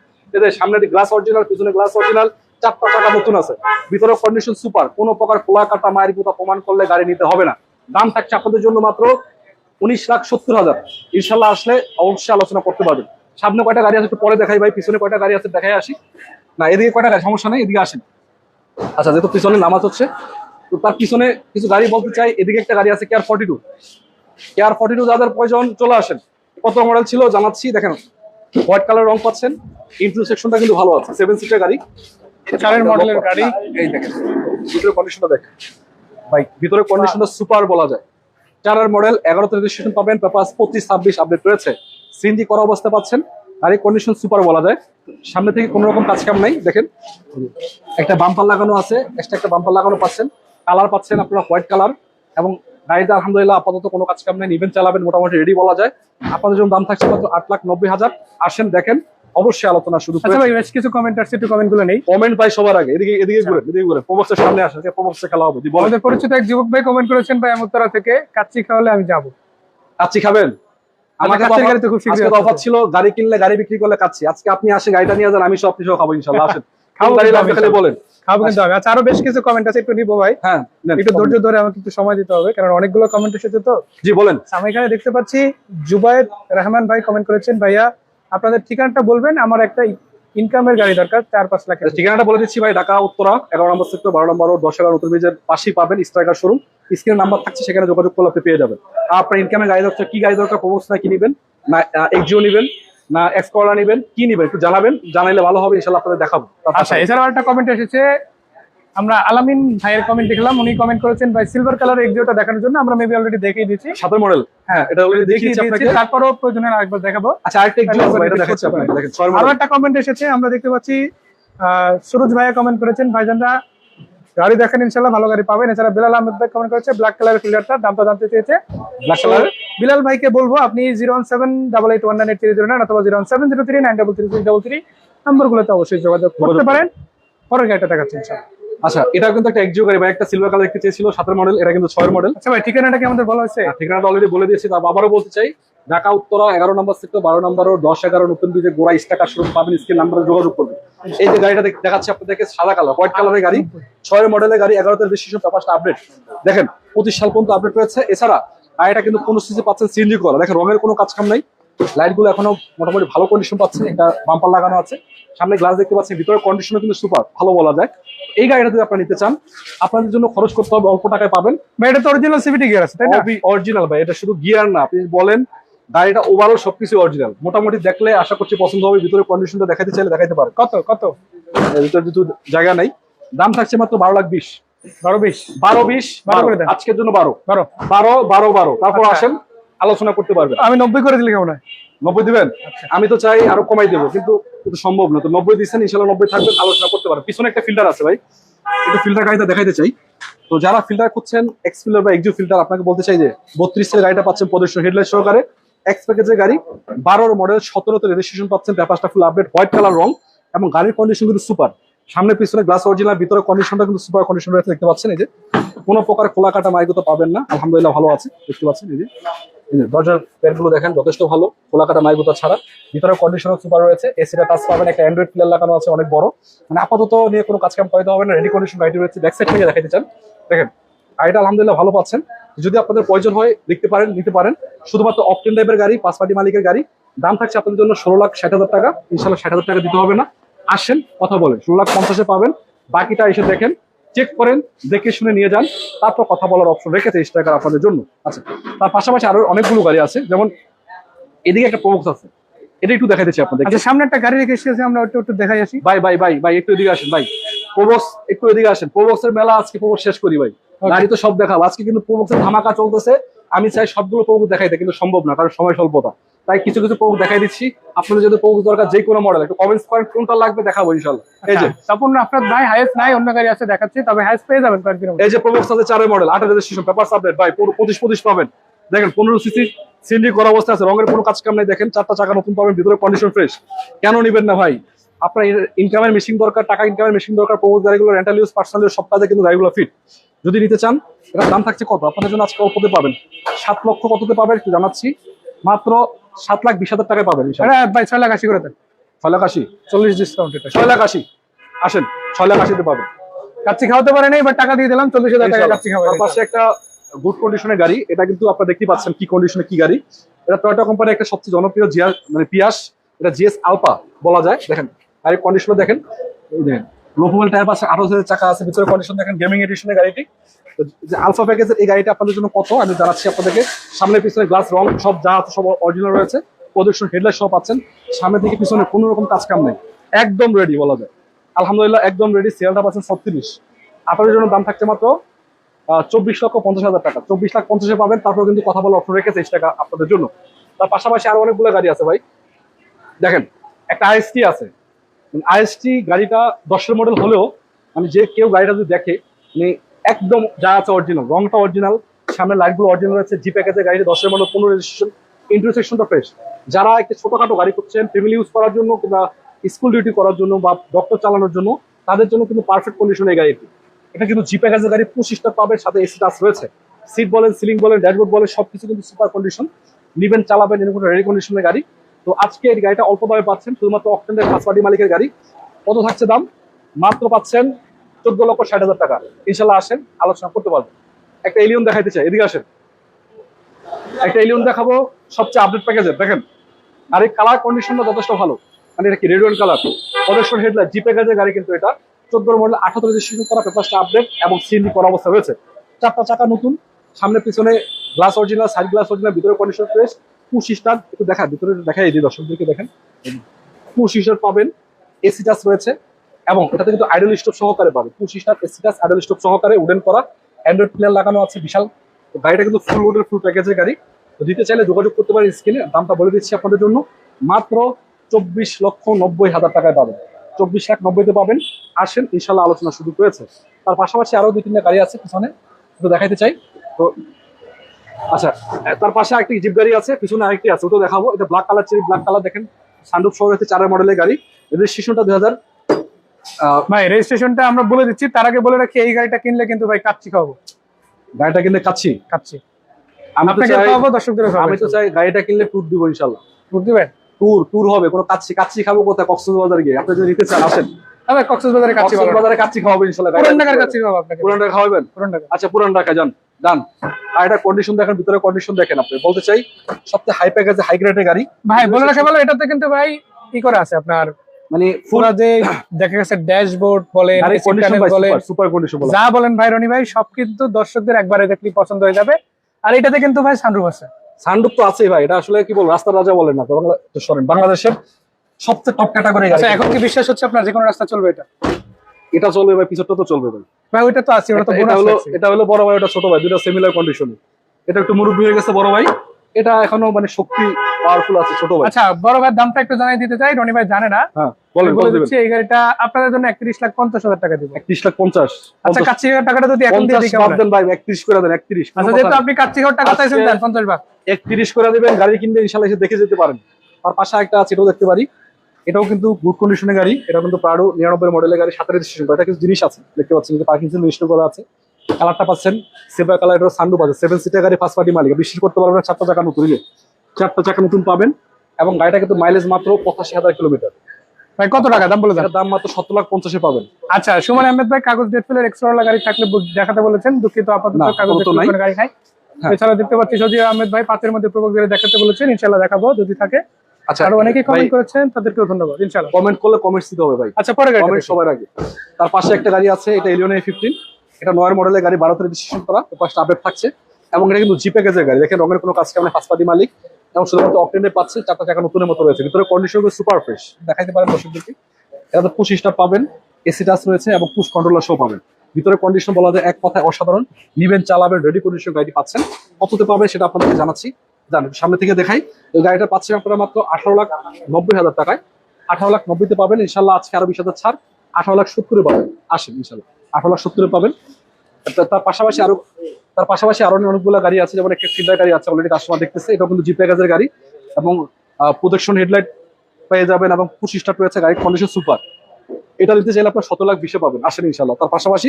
সামনে গ্লাস অরিজিনাল পিছনে গ্লাস অরিজিনাল চারটা চাকা নতুন আছে। ভিতরে কন্ডিশন সুপার কোনো প্রকার খোলা কাটা প্রমাণ করলে গাড়ি নিতে হবে না। দাম থাকছে আপনাদের জন্য মাত্র উনিশ লাখ সত্তর হাজার। ইনশাল্লাহ আসলে অবশ্যই আলোচনা করতে পারবেন। সামনে কয়টা গাড়ি আছে একটু পরে দেখাই ভাই, পিছনে কয়টা গাড়ি আছে দেখাই আসি। না, এদিকে কয়টা গাড়ি, সমস্যা নেই, এদিকে আসেন। আচ্ছা যেহেতু পিছনে নামাজ হচ্ছে তো তার পিছনে কিছু গাড়ি বলতে চাই এদিকে একটা গাড়ি আছে care forty two care forty two যাদের প্রয়োজন চলে আসেন। কত মডেল ছিল জানাচ্ছি দেখেন হোয়াইট কালার রং পাচ্ছেন ইন্ট্রু সেকশনটা কিন্তু ভালো আছে সেভেন সিটের গাড়ি। চারের মডেলের গাড়ি। এই দেখেন ভিতরে কন্ডিশনটা দেখেন। ভাই ভিতরে কন্ডিশনটা সুপার বলা যায়। চারের মডেল এগারোতে রেজিস্ট্রেশন পাবেন পেপার পঁচিশ ছাব্বিশ আপডেট রয়েছে। সিএনজি করা অবস্থা পাচ্ছেন। আর এই কন্ডিশন সুপার বলা যায়। সামনে থেকে কোনো রকম কাজ কাম নাই দেখেন। একটা বাম্পার লাগানো আছে এক্সট্রা একটা বাম্পার লাগানো পাচ্ছেন। কালার পাচ্ছেন আপনারা হোয়াইট কালার এবং গাড়িতে আলহামদুলিল্লাহ আপাতত কোনো কাজ কাম নেই ইভেন্ট চালাবেন মোটামুটি রেডি বলা যায়। আপনাদের জন্য দাম থাকছে মাত্র আট লাখ নব্বই হাজার। আসেন দেখেন অবশ্যই আলোচনা শুরু আচ্ছা ভাই বেশ কিছু কমেন্ট আসছে একটু কমেন্টগুলো নেই। কমেন্ট পাই সবার আগে এদিকে এদিকে ঘুরে এদিকে ঘুরে। প্রবক্সের সামনে আসে প্রবক্সে খেলা হবে আমাদের পরিচিত এক যুবক ভাই কমেন্ট করেছেন ভাই আমুত্তরা থেকে কাচ্চি খাওয়ালে আমি যাব। কাচ্চি খাবেন? আমাকে কাচ্চির গাড়ি তো খুব শীঘ্রই অফার ছিল গাড়ি কিনলে গাড়ি বিক্রি করলে কাচ্ছি। আজকে আপনি আসে গাড়িটা নিয়ে যান আমি সব কিছু খাব ইনশাল্লাহ। আসেন। খাব খাব গাড়ি লাগবে খালি বলেন। খাব কিন্তু হবে আচ্ছা আরও বেশ কিছু কমেন্ট আছে একটু নিবো ভাই। হ্যাঁ একটু ধৈর্য ধরে আমাকে একটু সময় দিতে হবে কারণ অনেকগুলো কমেন্ট এসেছে তো। জি বলেন। আমি এখানে দেখতে পাচ্ছি জুবায়েদ রহমান ভাই কমেন্ট করেছেন ভাইয়া আপনাদের ঠিকানাটা বলবেন আমার একটা ইনকামের গাড়ি দরকার চার পাঁচ লাখ ঠিকানাটা বলে দিচ্ছি ভাই ঢাকা উত্তরা এগারো নম্বর সেক্টর বারো নম্বর দশ এগারো উত্তর ব্রিজের পাশেই পাবেন স্ট্রাইকার শোরুম স্ক্রিনের নাম্বার থাকছে সেখানে যোগাযোগ করলে আপনি পেয়ে যাবেন। আর আপনার ইনকামের গাড়ি দরকার কি গাড়ি দরকার প্রবোস না কি নেবেন না এক্সিও নেবেন না এক্সকলা নেবেন কি নেবেন একটু জানাবেন জানাইলে ভালো হবে ইনশাল্লাহ আপনাদের দেখাবো। আচ্ছা এছাড়াও একটা কমেন্ট এসেছে আমরা আলামিন ভাইয়ের কমেন্ট দেখলাম উনি কমেন্ট করেছেন ভাই সিলভার কালার এক্সিওটা দেখানোর জন্য আমরা মেবি অলরেডি দেখিয়ে দিয়েছি। সাতের মডেল হ্যাঁ এটা অলরেডি দেখিয়ে দিয়েছি আপনাকে? তারপরও প্রয়োজনে আরেকবার দেখাবো। আচ্ছা আরেকটা এক্সিও এটা দেখাচ্ছি আপনাকে দেখেন আরও একটা কমেন্ট এসেছে আমরা দেখতে পাচ্ছি সুরজ ভাইয়া কমেন্ট করেছেন ভাইজানরা গাড়ি দেখেন ইনশাল্লাহ ভালো গাড়ি পাবেন। এছাড়া বিলাল আহমেদ ভাই কমেন্ট করেছে ব্ল্যাক কালারের ফিল্টারটা দামটা জানতে চেয়েছে। ব্ল্যাক কালার বিলাল ভাইকে বলব আপনি zero one seven double eight one nine eight three zero nine অথবা zero one seven zero three nine double three six double three নম্বরগুলোতে অবশ্যই যোগাযোগ করতে পারেন। পরের গাড়িটা দেখাচ্ছি ইনশাল্লাহ আচ্ছা এটা কিন্তু একটা এক্সিও গাড়ি বা একটা সিলভার কালার দেখতে চেয়েছিল সাতের মডেল এটা কিন্তু ছয়ের মডেল আচ্ছা ভাই ঠিকানাটা কি আমাদের বলা হয়েছে? ঠিকানাটা অলরেডি বলে দিয়েছি তার আবারও বলতে চাই ঢাকা উত্তরা এগারো নম্বর সেক্টর বারো নম্বর ও দশ এগারো নতুন ব্রিজে গোড়া স্টাকা শুরু পাবেন স্ক্রিন নাম্বারে যোগাযোগ করবেন। এই যে গাড়িটা দেখ- দেখাচ্ছি আপনাদেরকে সাদা কালার হোয়াইট কালারের গাড়ি ছয়ের মডেলের গাড়ি এগারোতে রেজিস্ট্রেশন পেপারটা আপডেট দেখেন পঁচিশ সাল পর্যন্ত আপডেট রয়েছে। এছাড়া গাড়িটা কিন্তু কোনো সিসি পাচ্ছেন সিএনজি করা দেখেন রঙের কোনো কাজ কাম নাই। লাইটগুলো এখনও মোটামুটি ভালো কন্ডিশন পাচ্ছে একটা বাম্পার লাগানো আছে। সামনে গ্লাস দেখতে পাচ্ছেন ভিতরে কন্ডিশনও কিন্তু সুপার ভালো বলা যায়। এই গাড়িটা যদি আপনারা নিতে চান আপনাদের জন্য খরচ করতে হবে অল্প টাকায় পাবেন। ভাই এটা তো অরিজিনাল সিভিটি গিয়ার আছে তাই না? অরিজিনাল ভাই এটা শুধু গিয়ার না আপনি বলেন গাড়িটা ওভারঅল সবকিছু অরিজিনাল মোটামুটি দেখলে আশা করছি পছন্দ হবে ভিতরে কন্ডিশনটা দেখাতে চাইলে দেখাতে পারে কত কত? ভিতরে যেহেতু জায়গা নাই দাম থাকছে মাত্র বারো লাখ বিশ। বারো বিশ? বারো বিশ বারো করে। আজকের জন্য বারো। বারো। বারো বারো বারো। তারপর আচ্ছা। আসেন আলোচনা করতে পারবেন। আমি নব্বই করে দিলে কেমন হয়? নব্বই দিবেন? আমি তো চাই আরও কমাই দেবো, কিন্তু সম্ভব না। তো নব্বই দিচ্ছেন, ইনশাল্লাহ নব্বই থাকবেন আলোচনা করতে পারেন পিছনে একটা ফিল্টার আছে ভাই। একটু ফিল্টার গাড়িটা দেখাইতে চাই। তো যারা ফিল্টার করছেন এক্স ফিল্টার বা এক্সিও ফিল্টার আপনাকে বলতে চাই যে বত্রিশের গাড়িটা পাচ্ছেন প্রদর্শন হেডলাইট সহকারে। এক্স প্যাকেজের গাড়ি, বারোর মডেল সতেরোতে রেজিস্ট্রেশন পাচ্ছেন পেপারটা ফুল আপডেট হোয়াইট কালার রং এবং গাড়ির কন্ডিশন কিন্তু সুপার সামনে, পিছনে গ্লাস অরিজিনাল ভিতরে কন্ডিশনটা কিন্তু সুপার কন্ডিশন রয়েছে, দেখতে পাচ্ছেন এই যে। কোনো প্রকার খোলা কাটা মাইক তো পাবেন না। আলহামদুলিল্লাহ ভালো আছে, দেখতে পাচ্ছেন এই যে। দরজার প্যান্টগুলো দেখেন, যথেষ্ট ভালো। খোলা কাটা মাইগুতা ছাড়া। ভিতরে কন্ডিশনার সুপার রয়েছে। এসিটা টাচ পাবেন। একটা অ্যান্ড্রয়েড প্লেয়ার লাগানো আছে, অনেক বড়। মানে আপাতত নিয়ে কোনো কাজ কাম করতে হবে না। রেডি কন্ডিশন গাড়ি রয়েছে। ব্যাক সাইড থেকে দেখাইতে চান। দেখেন, গাড়িটা আলহামদুলিল্লাহ ভালো পাচ্ছেন। যদি আপনাদের প্রয়োজন হয়, দেখতে পারেন, নিতে পারেন। শুধুমাত্র অপটেন টাইপের গাড়ি পাঁচ পার্টি মালিকের গাড়ি। দাম থাকছে আপনাদের জন্য ষোলো লাখ ষাট হাজার টাকা। ইনশাল্লাহ ষাট হাজার টাকা দিতে হবে না। আসেন, কথা বলেন। ষোলো লাখ পঞ্চাশে পাবেন। বাকিটা এসে দেখেন। চেক করেন দেখে শুনে নিয়ে যান তারপর কথা বলার অপশন রেখেছে স্ট্রাইকার আপনাদের জন্য। আচ্ছা তার পাশাপাশি আরও অনেকগুলো গাড়ি আছে যেমন এদিকে একটা প্রবক্স আছে। এটা একটু দেখাইতেছি আপনাদের আচ্ছা সামনে একটা গাড়ি রেখে এসেছি আমরা একটু একটু দেখাই আসি। ভাই ভাই ভাই ভাই একটু এদিকে আসেন ভাই। প্রবক্স একটু এদিকে আসেন। প্রবক্সের মেলা আজকে প্রবক্স শেষ করি ভাই। গাড়ি তো সব দেখাবো। আজকে কিন্তু প্রবক্সের ধামাকা চলতেছে। আমি চাই সবগুলো প্রবক্স দেখাইতে কিন্তু সম্ভব না কারণ সময় স্বল্পতা। তাই কিছু কিছু প্রবক্স দেখাই দিচ্ছি। আপনাদের যদি প্রবক্স দরকার যে কোনো মডেল একটু কমেন্টস করেন কোনটা লাগবে দেখাবো ইনশাল্লাহ এই যে তারপর আপনার নাই হাইয়েস্ট নাই অন্য গাড়ি আছে দেখাচ্ছি তবে হাইয়েস্ট পেয়ে যাবেন কয়েকদিনের মধ্যে। এই যে প্রবক্স আছে চারের মডেল আটের রেজিস্ট্রেশন পেপার আপডেট ভাই পুরো পঁচিশ পঁচিশ পাবেন। দেখেন পনেরো সিসি সিন্ডি করা অবস্থা আছে রঙের কোনো কাজ কাম নেই দেখেন চারটা চাকা নতুন পাবেন ভিতরে কন্ডিশন ফ্রেশ কেন নিবেন না ভাই? আপনার ইনকামের মেশিন দরকার টাকা ইনকামের মেশিন দরকার প্রবোজ গাড়িগুলো রেন্টাল ইউজ পার্সোনাল ইউজ সব কাজে কিন্তু গাড়িগুলো ফিট যদি নিতে চান এটার দাম থাকছে কত? আপনাদের জন্য আজকে অল্পতে পাবেন। সাত লক্ষ কততে পাবেন একটু জানাচ্ছি। মাত্র সাত লাখ বিশ হাজার টাকায় পাবেন। এটা ভাই ছয় লাখ আশি করে দেন। ছয় লাখ আশি? চল্লিশ ডিসকাউন্ট এটা। ছয় লাখ আশি। আসেন ছয় লাখ আশিতে পাবেন। কাচ্চি খাওয়াতে পারে নাই বাট টাকা দিয়ে দিলাম চল্লিশ হাজার টাকা কাচ্চি পাশে একটা গুড কন্ডিশনের গাড়ি এটা কিন্তু আপনারা দেখতে পাচ্ছেন কি কন্ডিশনে কি গাড়ি। এটা টয়োটা কোম্পানির একটা সবচেয়ে জনপ্রিয় জিয়াস মানে পিয়াস এটা জিএস আলপা বলা যায়। দেখেন গাড়ির কন্ডিশন দেখেন। এই দেখেন লো প্রোফাইল টায়ার পাশে আঠারো হাজার চাকা আছে ভিতরে কন্ডিশন দেখেন গেমিং এডিশনের গাড়িটি। যে আলফা প্যাকেজের এই গাড়িটা আপনাদের জন্য কত, আমি জানাচ্ছি আপনাদেরকে। সামনে পিছনে গ্লাস রং, সব যা আছে সব অরিজিনাল রয়েছে। প্রদর্শন হেডলাইট সব পাচ্ছেন। সামনে থেকে পিছনে কোনো রকম কাজ কাম নেই। একদম রেডি বলা যায়। আলহামদুলিল্লাহ একদম রেডি সেলটা পাচ্ছেন ছত্রিশ। আপনাদের জন্য দাম থাকছে মাত্র চব্বিশ লক্ষ পঞ্চাশ হাজার টাকা। চব্বিশ লাখ পঞ্চাশে পাবেন, তারপর কিন্তু কথা বলা অপশন রেখেছে টাকা আপনাদের জন্য। তার পাশাপাশি আরও অনেকগুলো গাড়ি আছে ভাই। দেখেন, একটা আইএসটি আছে। আইএসটি গাড়িটা দশের মডেল হলেও মানে যে কেউ গাড়িটা যদি দেখে মানে একদম যা আছে অরিজিনাল রংটা অরিজিনাল সামনে লাইটগুলো অরিজিনাল আছে জি প্যাকেজের গাড়িটা দশের মডেল পনেরো রেজিস্ট্রেশন ইন্টারসেকশনটা ফ্রেশ যারা একটু ছোটখাটো গাড়ি করছেন ফ্যামিলি ইউজ করার জন্য কিংবা স্কুল ডিউটি করার জন্য বা ডক্টর চালানোর জন্য, তাদের জন্য কিন্তু পারফেক্ট কন্ডিশন এই গাড়িটি। এটা কিন্তু জি প্যাকেজের গাড়ি পঁচিশটা পাবে, সাথে এসি টাচ রয়েছে। সিট বলেন সিলিং বলেন ড্যাশবোর্ড বলেন, সবকিছু কিন্তু সুপার কন্ডিশন নিবেন চালাবেন, এরকম রেডি কন্ডিশনের গাড়ি। তো আজকে এই গাড়িটা অল্প দামে পাচ্ছেন, শুধুমাত্র অক্টেন্ডের ফার্স্ট পার্টি মালিকের গাড়ি। কত থাকছে দাম? মাত্র পাচ্ছেন চোদ্দ লক্ষ ষাট হাজার টাকা। ইনশাল্লাহ আসেন, আলোচনা করতে পারবেন একটা এলিয়ন দেখাইতে চাই, এদিকে আসেন। একটা এলিয়ন দেখাবো, সবচেয়ে আপডেট প্যাকেজের দেখেন। আর এই কালার কন্ডিশনটা যথেষ্ট ভালো। মানে এটা কি রেড ওয়ান কালার প্রদর্শন হেডলাইট জি প্যাকেজের গাড়ি কিন্তু এটা। চোদ্দোর মডেল আঠাত্তর রেজিস্ট্রেশন করা পেপারটা আপডেট এবং সিএনজি করা অবস্থা রয়েছে চারটা চাকা নতুন, সামনে পিছনে glass original side glass original ভিতরে কন্ডিশন ফ্রেশ পুশ স্টার একটু দেখা, ভিতরে দেখাই দিই দর্শকদেরকে, দেখেন। পুশ স্টার পাবেন এসি টাচ রয়েছে। এবং এটাতে কিন্তু আইডল স্টোভ সহকারে পাবে। Push start AC touch idle stop সহকারে উডেন করা। অ্যান্ড্রয়েড প্লেয়ার লাগানো আছে, বিশাল। গাড়িটা কিন্তু ফুল লোডের ফুল প্যাকেজের গাড়ি। তো দিতে চাইলে যোগাযোগ করতে পারেন স্ক্রিনে দামটা বলে দিচ্ছি আপনাদের জন্য। মাত্র চব্বিশ লক্ষ নব্বই হাজার টাকায় পাবেন। চব্বিশ লাখ নব্বইতে পাবেন। আসেন, ইনশাল্লাহ আলোচনা শুরু করেছে। তার পাশাপাশি আরও দুই তিনটা গাড়ি আছে পিছনে। দেখাইতে চাই। তো আচ্ছা তার পাশে আরেকটি জিপ গাড়ি আছে, পিছনে আরেকটি আছে ওটা দেখাবো। এটা black colour cherry black colour দেখেন। সানরুফ সহ হচ্ছে চারের মডেলের গাড়ি। রেজিস্ট্রেশনটা দুই হাজার ভাই রেজিস্ট্রেশনটা আমরা বলে দিচ্ছি। তার আগে বলে রাখি এই গাড়িটা কিনলে কিন্তু ভাই কাচ্চি খাওয়াবো। গাড়িটা কিনলে কাচ্চি? তো আপনাকে খাওয়াবো দর্শকদের আমি তো চাই গাড়িটা কিনলে ট্যুর দিব ইনশাল্লাহ বুঝতে পারেন ট্যুর ট্যুর হবে কোনো কাচ্ছি কাচ্ছি খাব কোথায়? কক্সবাজার গিয়ে। আপনি যদি নিতে চান আসেন। হ্যাঁ কক্সবাজারে কাচ্চি কক্সবাজারে কাচ্ছি খাওয়াবো ইনশাল্লাহ পুরান ঢাকার কাচ্চি খাওয়াবো আপনাকে। পুরান ঢাকা খাওয়াবেন? পুরান ঢাকা। আচ্ছা পুরান ঢাকা যান। ডান আর এটা কন্ডিশন দেখেন ভিতরে কন্ডিশন দেখেন আপনি। বলতে চাই সবচেয়ে হাই প্যাকেজে হাই গ্রেডের গাড়ি। ভাই বলে রাখা ভালো এটাতে কিন্তু ভাই কি করে আছে আপনার মানে পুরা যে দেখা গেছে ড্যাশবোর্ড বলেন বলেন সুপার কন্ডিশন যা বলেন ভাই রনি ভাই সব কিন্তু দর্শকদের একবারে দেখলি পছন্দ হয়ে যাবে। আর এটাতে কিন্তু ভাই সানরুফ আছে। সানরুফ তো আছেই ভাই এটা আসলে কি বল রাস্তার রাজা বলেন না বাংলা সরেন বাংলাদেশের সবচেয়ে টপ ক্যাটাগরি আচ্ছা এখন কি বিশ্বাস হচ্ছে আপনার যে কোনো রাস্তা চলবে এটা? এটা চলবে ভাই পিছরটা তো চলবে ভাই। ভাই ওইটা তো আছে ওটা তো এটা হলো এটা হলো বড় ভাই ওটা ছোট ভাই দুটো সিমিলার কন্ডিশন এটা একটু মুরব্বী হয়ে গেছে বড় ভাই। এটা এখনও মানে শক্তি পাওয়ারফুল আছে ছোট ভাই। আচ্ছা বড় ভাই দামটা একটু জানাই দিতে চাই রনি ভাই জানে না। হ্যাঁ বলেন বলে বলে দিচ্ছি এই গাড়িটা আপনাদের জন্য একত্রিশ লাখ পঞ্চাশ হাজার টাকা দিব। লাখ পঞ্চাশ আচ্ছা কাচ্চি ঘর টাকাটা যদি এখন দিয়ে দিই কেমন? দেন ভাই একত্রিশ করে দেন আচ্ছা যেহেতু আপনি কাচ্চি ঘর টাকা চাইছেন দেন ভাগ করে দিবেন গাড়ি কিনলে ইনশাল্লাহ এসে দেখে যেতে পারেন। তার পাশে একটা আছে এটাও দেখতে পারি। এটাও কিন্তু গুড কন্ডিশনের গাড়ি এটা কিন্তু প্রাডো মডেলের গাড়ি সাথে রেজিস্ট্রেশন এটা কিছু জিনিস আছে দেখতে পাচ্ছেন যে পার্কিং করা আছে। কালারটা পাচ্ছেন সেভেন কালার সানরুফ আছে সেভেন সিটার গাড়ি ফার্স্ট পার্টি মালিক। বিশ্বাস করতে পারবেন চারটা চাকা নতুন চারটা চাকা নতুন পাবেন এবং গাড়িটা কিন্তু মাইলেজ মাত্র পঁচাশি হাজার কিলোমিটার ভাই কত টাকা? দাম বলে দাম মাত্র সত্তর লাখ পঞ্চাশে পাবেন। আচ্ছা সুমন আহমেদ ভাই কাগজ ডেট ফেলের এক্সট্রা গাড়ি থাকলে দেখাতে বলেছেন। দুঃখিত আপাতত কাগজ গাড়ি নাই। হ্যাঁ। এছাড়া দেখতে পাচ্ছি সজিব আহমেদ ভাই পাতের মধ্যে প্রবক গাড়ি দেখাতে বলেছেন। ইনশাল্লাহ দেখাবো যদি থাকে। আচ্ছা আর অনেকেই কমেন্ট করেছেন তাদেরকেও ধন্যবাদ। ইনশাল্লাহ কমেন্ট করলে কমেন্টস দিতে হবে ভাই। আচ্ছা পরে গাড়ি সবার আগে। তার পাশে একটা গাড়ি আছে এটা এলিয়ন এ ফিফটিন এটা নয়ের মডেলের গাড়ি ভারতের রেজিস্ট্রেশন করা তো পাশটা আপডেট থাকছে। এবং এটা কিন্তু জি গাড়ি। দেখেন রঙের কোনো কাজ কামে ফার্স্ট মালিক এবং শুধুমাত্র অকটেন্ডে পাচ্ছে চারটা চাকা নতুনের মতো রয়েছে। ভিতরে কন্ডিশন সুপার ফ্রেশ দেখাইতে পারেন দর্শকদেরকে। এটা তো পুশ স্টার পাবেন এসি টাচ রয়েছে এবং পুশ কন্ট্রোলার শো পাবেন। ভিতরে কন্ডিশন বলা যায় এক কথায় অসাধারণ। নিবেন চালাবেন রেডি কন্ডিশন গাড়ি পাচ্ছেন। কততে পাবেন সেটা আপনাদেরকে জানাচ্ছি। জানেন সামনে থেকে দেখাই। এই গাড়িটা পাচ্ছেন আপনারা মাত্র আঠারো লাখ নব্বই হাজার টাকায়। আঠারো লাখ নব্বইতে পাবেন। ইনশাল্লাহ আজকে আরও বিশ হাজার ছাড়। আঠারো লাখ সত্তরে পাবেন। আসেন, ইনশাল্লাহ। আঠারো লাখ সত্তরে পাবেন। তার পাশাপাশি আরও তার পাশাপাশি আরও অনেকগুলো গাড়ি আছে, যেমন একটা ফিল্ডার গাড়ি আছে অলরেডি কাস্টমার দেখতেছে। এটা কিন্তু জি প্যাকেজের গাড়ি এবং প্রোটেকশন হেডলাইট পেয়ে যাবেন এবং পুশ স্টার্ট রয়েছে গাড়ির কন্ডিশন সুপার এটা নিতে চাইলে আপনার শত লাখ বিশে পাবেন, আসেন ইনশাল্লাহ তার পাশাপাশি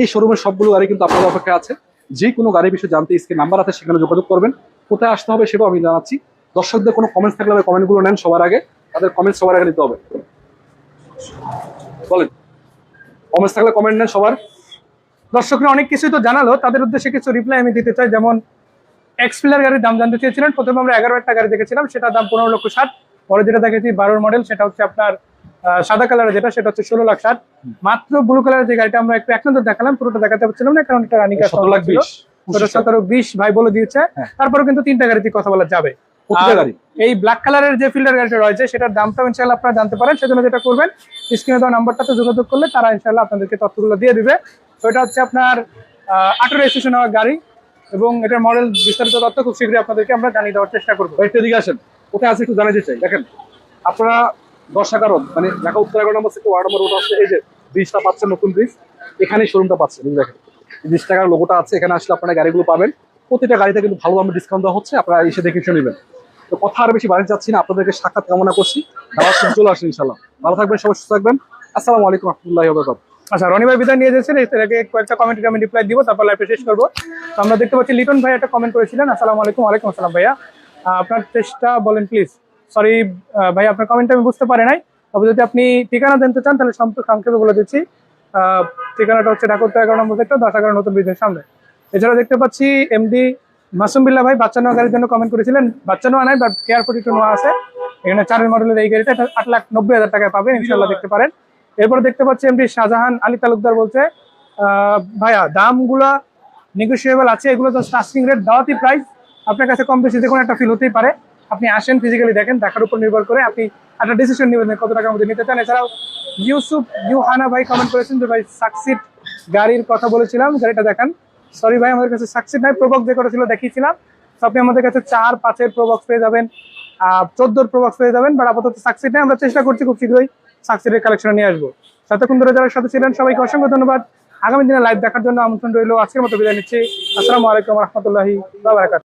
এই শোরুমের সবগুলো গাড়ি কিন্তু আপনাদের অপেক্ষা আছে। যে কোনো গাড়ির বিষয়ে জানতে স্ক্রিন নাম্বার আছে, সেখানে যোগাযোগ করবেন। কোথায় আসতে হবে সেটাও আমি জানাচ্ছি। দর্শকদের কোনো কমেন্টস থাকলে কমেন্টগুলো নেন সবার আগে। তাদের কমেন্টস সবার আগে নিতে হবে। বলেন। কমেন্টস থাকলে কমেন্ট নেন সবার। দর্শকরা অনেক কিছু তো জানালো তাদের উদ্দেশ্যে কিছু রিপ্লাই আমি দিতে চাই। যেমন এক্সপিলার গাড়ির দাম জানতে চেয়েছিলেন। প্রথমে আমরা এগারো হাজার গাড়ি দেখেছিলাম সেটা দাম পনেরো লক্ষ ষাট। পরে যেটা দেখেছি বারোর মডেল সেটা হচ্ছে আপনার সাদা কালারের যেটা সেটা হচ্ছে ষোলো লাখ ষাট। মাত্র ব্লু কালারের যে গাড়িটা আমরা একটু এক নজর দেখালাম পুরোটা দেখাতে পারছিলাম না কারণ এটা রানিং সতেরো লাখ বিশ সতেরো বিশ ভাই বলে দিয়েছে। হ্যাঁ। তারপরেও কিন্তু তিনটা গাড়িতে কথা বলা যাবে। এই ব্ল্যাক কালারের যে ফিল্ডার গাড়িটা রয়েছে সেটার দামটা ইনশাল্লাহ আপনারা জানতে পারেন সেজন্য যেটা করবেন স্ক্রিনে দেওয়া নাম্বারটাতে যোগাযোগ করলে তারা ইনশাল্লাহ আপনাদেরকে তথ্যগুলো দিয়ে দিবে। তো এটা হচ্ছে আপনার আঠারো রেজিস্ট্রেশন হওয়া গাড়ি এবং এটার মডেল বিস্তারিত তথ্য খুব শীঘ্রই আপনাদেরকে আমরা জানিয়ে দেওয়ার চেষ্টা করব। একটু এদিকে আসেন। কোথায় আছে একটু জানাতে চাই। দেখেন, আপনারা দশ এগারো মানে ঢাকা উত্তর এগারো নম্বর থেকে ওয়ার্ড নম্বর রোড আছে এই যে ব্রিজটা পাচ্ছেন, নতুন ব্রিজ এখানেই শোরুমটা পাচ্ছেন দেখেন। বিশ টাকার লোগোটা আছে, এখানে আসলে আপনারা গাড়িগুলো পাবেন। প্রতিটা গাড়িতে কিন্তু ভালো দামে ডিসকাউন্ট দেওয়া হচ্ছে, আপনারা এসে দেখে শুনে নেবেন। তো কথা আর বেশি বাড়িতে যাচ্ছি না, আপনাদেরকে সাক্ষাৎ কামনা করছি। চলে আসেন ইনশাল্লাহ ভালো থাকবেন, সবাই সুস্থ থাকবেন। আসসালামু আলাইকুম রহমতুল্লাহ আচ্ছা রনি ভাই বিদায় নিয়ে যাচ্ছেন আগে কয়েকটা কমেন্টে আমি রিপ্লাই দিব, তারপর লাইভে শেষ করব। তো আমরা দেখতে পাচ্ছি, লিটন ভাই একটা কমেন্ট করেছিলেন, আসসালামু আলাইকুম, ওয়ালাইকুম আসসালাম ভাইয়া। আপনার চেষ্টা বলেন প্লিজ সরি ভাই, আপনার কমেন্ট আমি বুঝতে পারি নাই। তবে যদি আপনি ঠিকানা জানতে চান, তাহলে সংক্ষেপে বলে দিচ্ছি। ঠিকানাটা হচ্ছে ঢাকা উত্তর এগারো নম্বর সেক্টর দশ এগারো নতুন ব্রিজের সামনে। এছাড়া দেখতে পাচ্ছি এমডি মাসুম বিল্লা ভাই, বাচ্চা নেওয়া গাড়ির জন্য কমেন্ট করেছিলেন। বাচ্চা নেওয়া নাই বাট কেয়ার ফোর্টি টু নেওয়া আছে। এখানে চারের মডেলের এই গাড়িটা আট লাখ নব্বই হাজার টাকায় পাবেন ইনশাল্লাহ দেখতে পারেন। এরপরে দেখতে পাচ্ছি এমডি শাহজাহান, আলী তালুকদার বলছে ভাইয়া, দামগুলা নেগোসিয়েবল আছে, এগুলো তো স্টার্টিং রেট দাওয়াতি প্রাইস আপনার কাছে কম বেশি যে কোনো একটা ফিল হতেই পারে। আপনি আসেন ফিজিক্যালি দেখেন, দেখার উপর নির্ভর করে আপনি একটা ডিসিশন নেবেন কত টাকার মধ্যে নিতে চান। এছাড়াও ইউসুফ ইউহানা ভাই কমেন্ট করেছেন যে, ভাই সাকসিড গাড়ির কথা বলেছিলাম, গাড়িটা দেখান। সরি ভাই, আমাদের কাছে সাকসেস নাই। প্রবক্স যে করেছিল দেখিয়েছিলাম। তো আপনি আমাদের কাছে চার, পাঁচের প্রবক্স পেয়ে যাবেন। চোদ্দোর প্রবক্স পেয়ে যাবেন বাট আপাতত সাকসেস নাই। আমরা চেষ্টা করছি খুব শীঘ্রই সাকসেসের কালেকশন নিয়ে আসব। এতক্ষণ ধরে যারা সাথে ছিলেন, সবাইকে অসংখ্য ধন্যবাদ। আগামী দিনে লাইভ দেখার জন্য আমন্ত্রণ রইল। আজকের মতো বিদায় নিচ্ছি। আসসালামু আলাইকুম রহমতুল্লাহি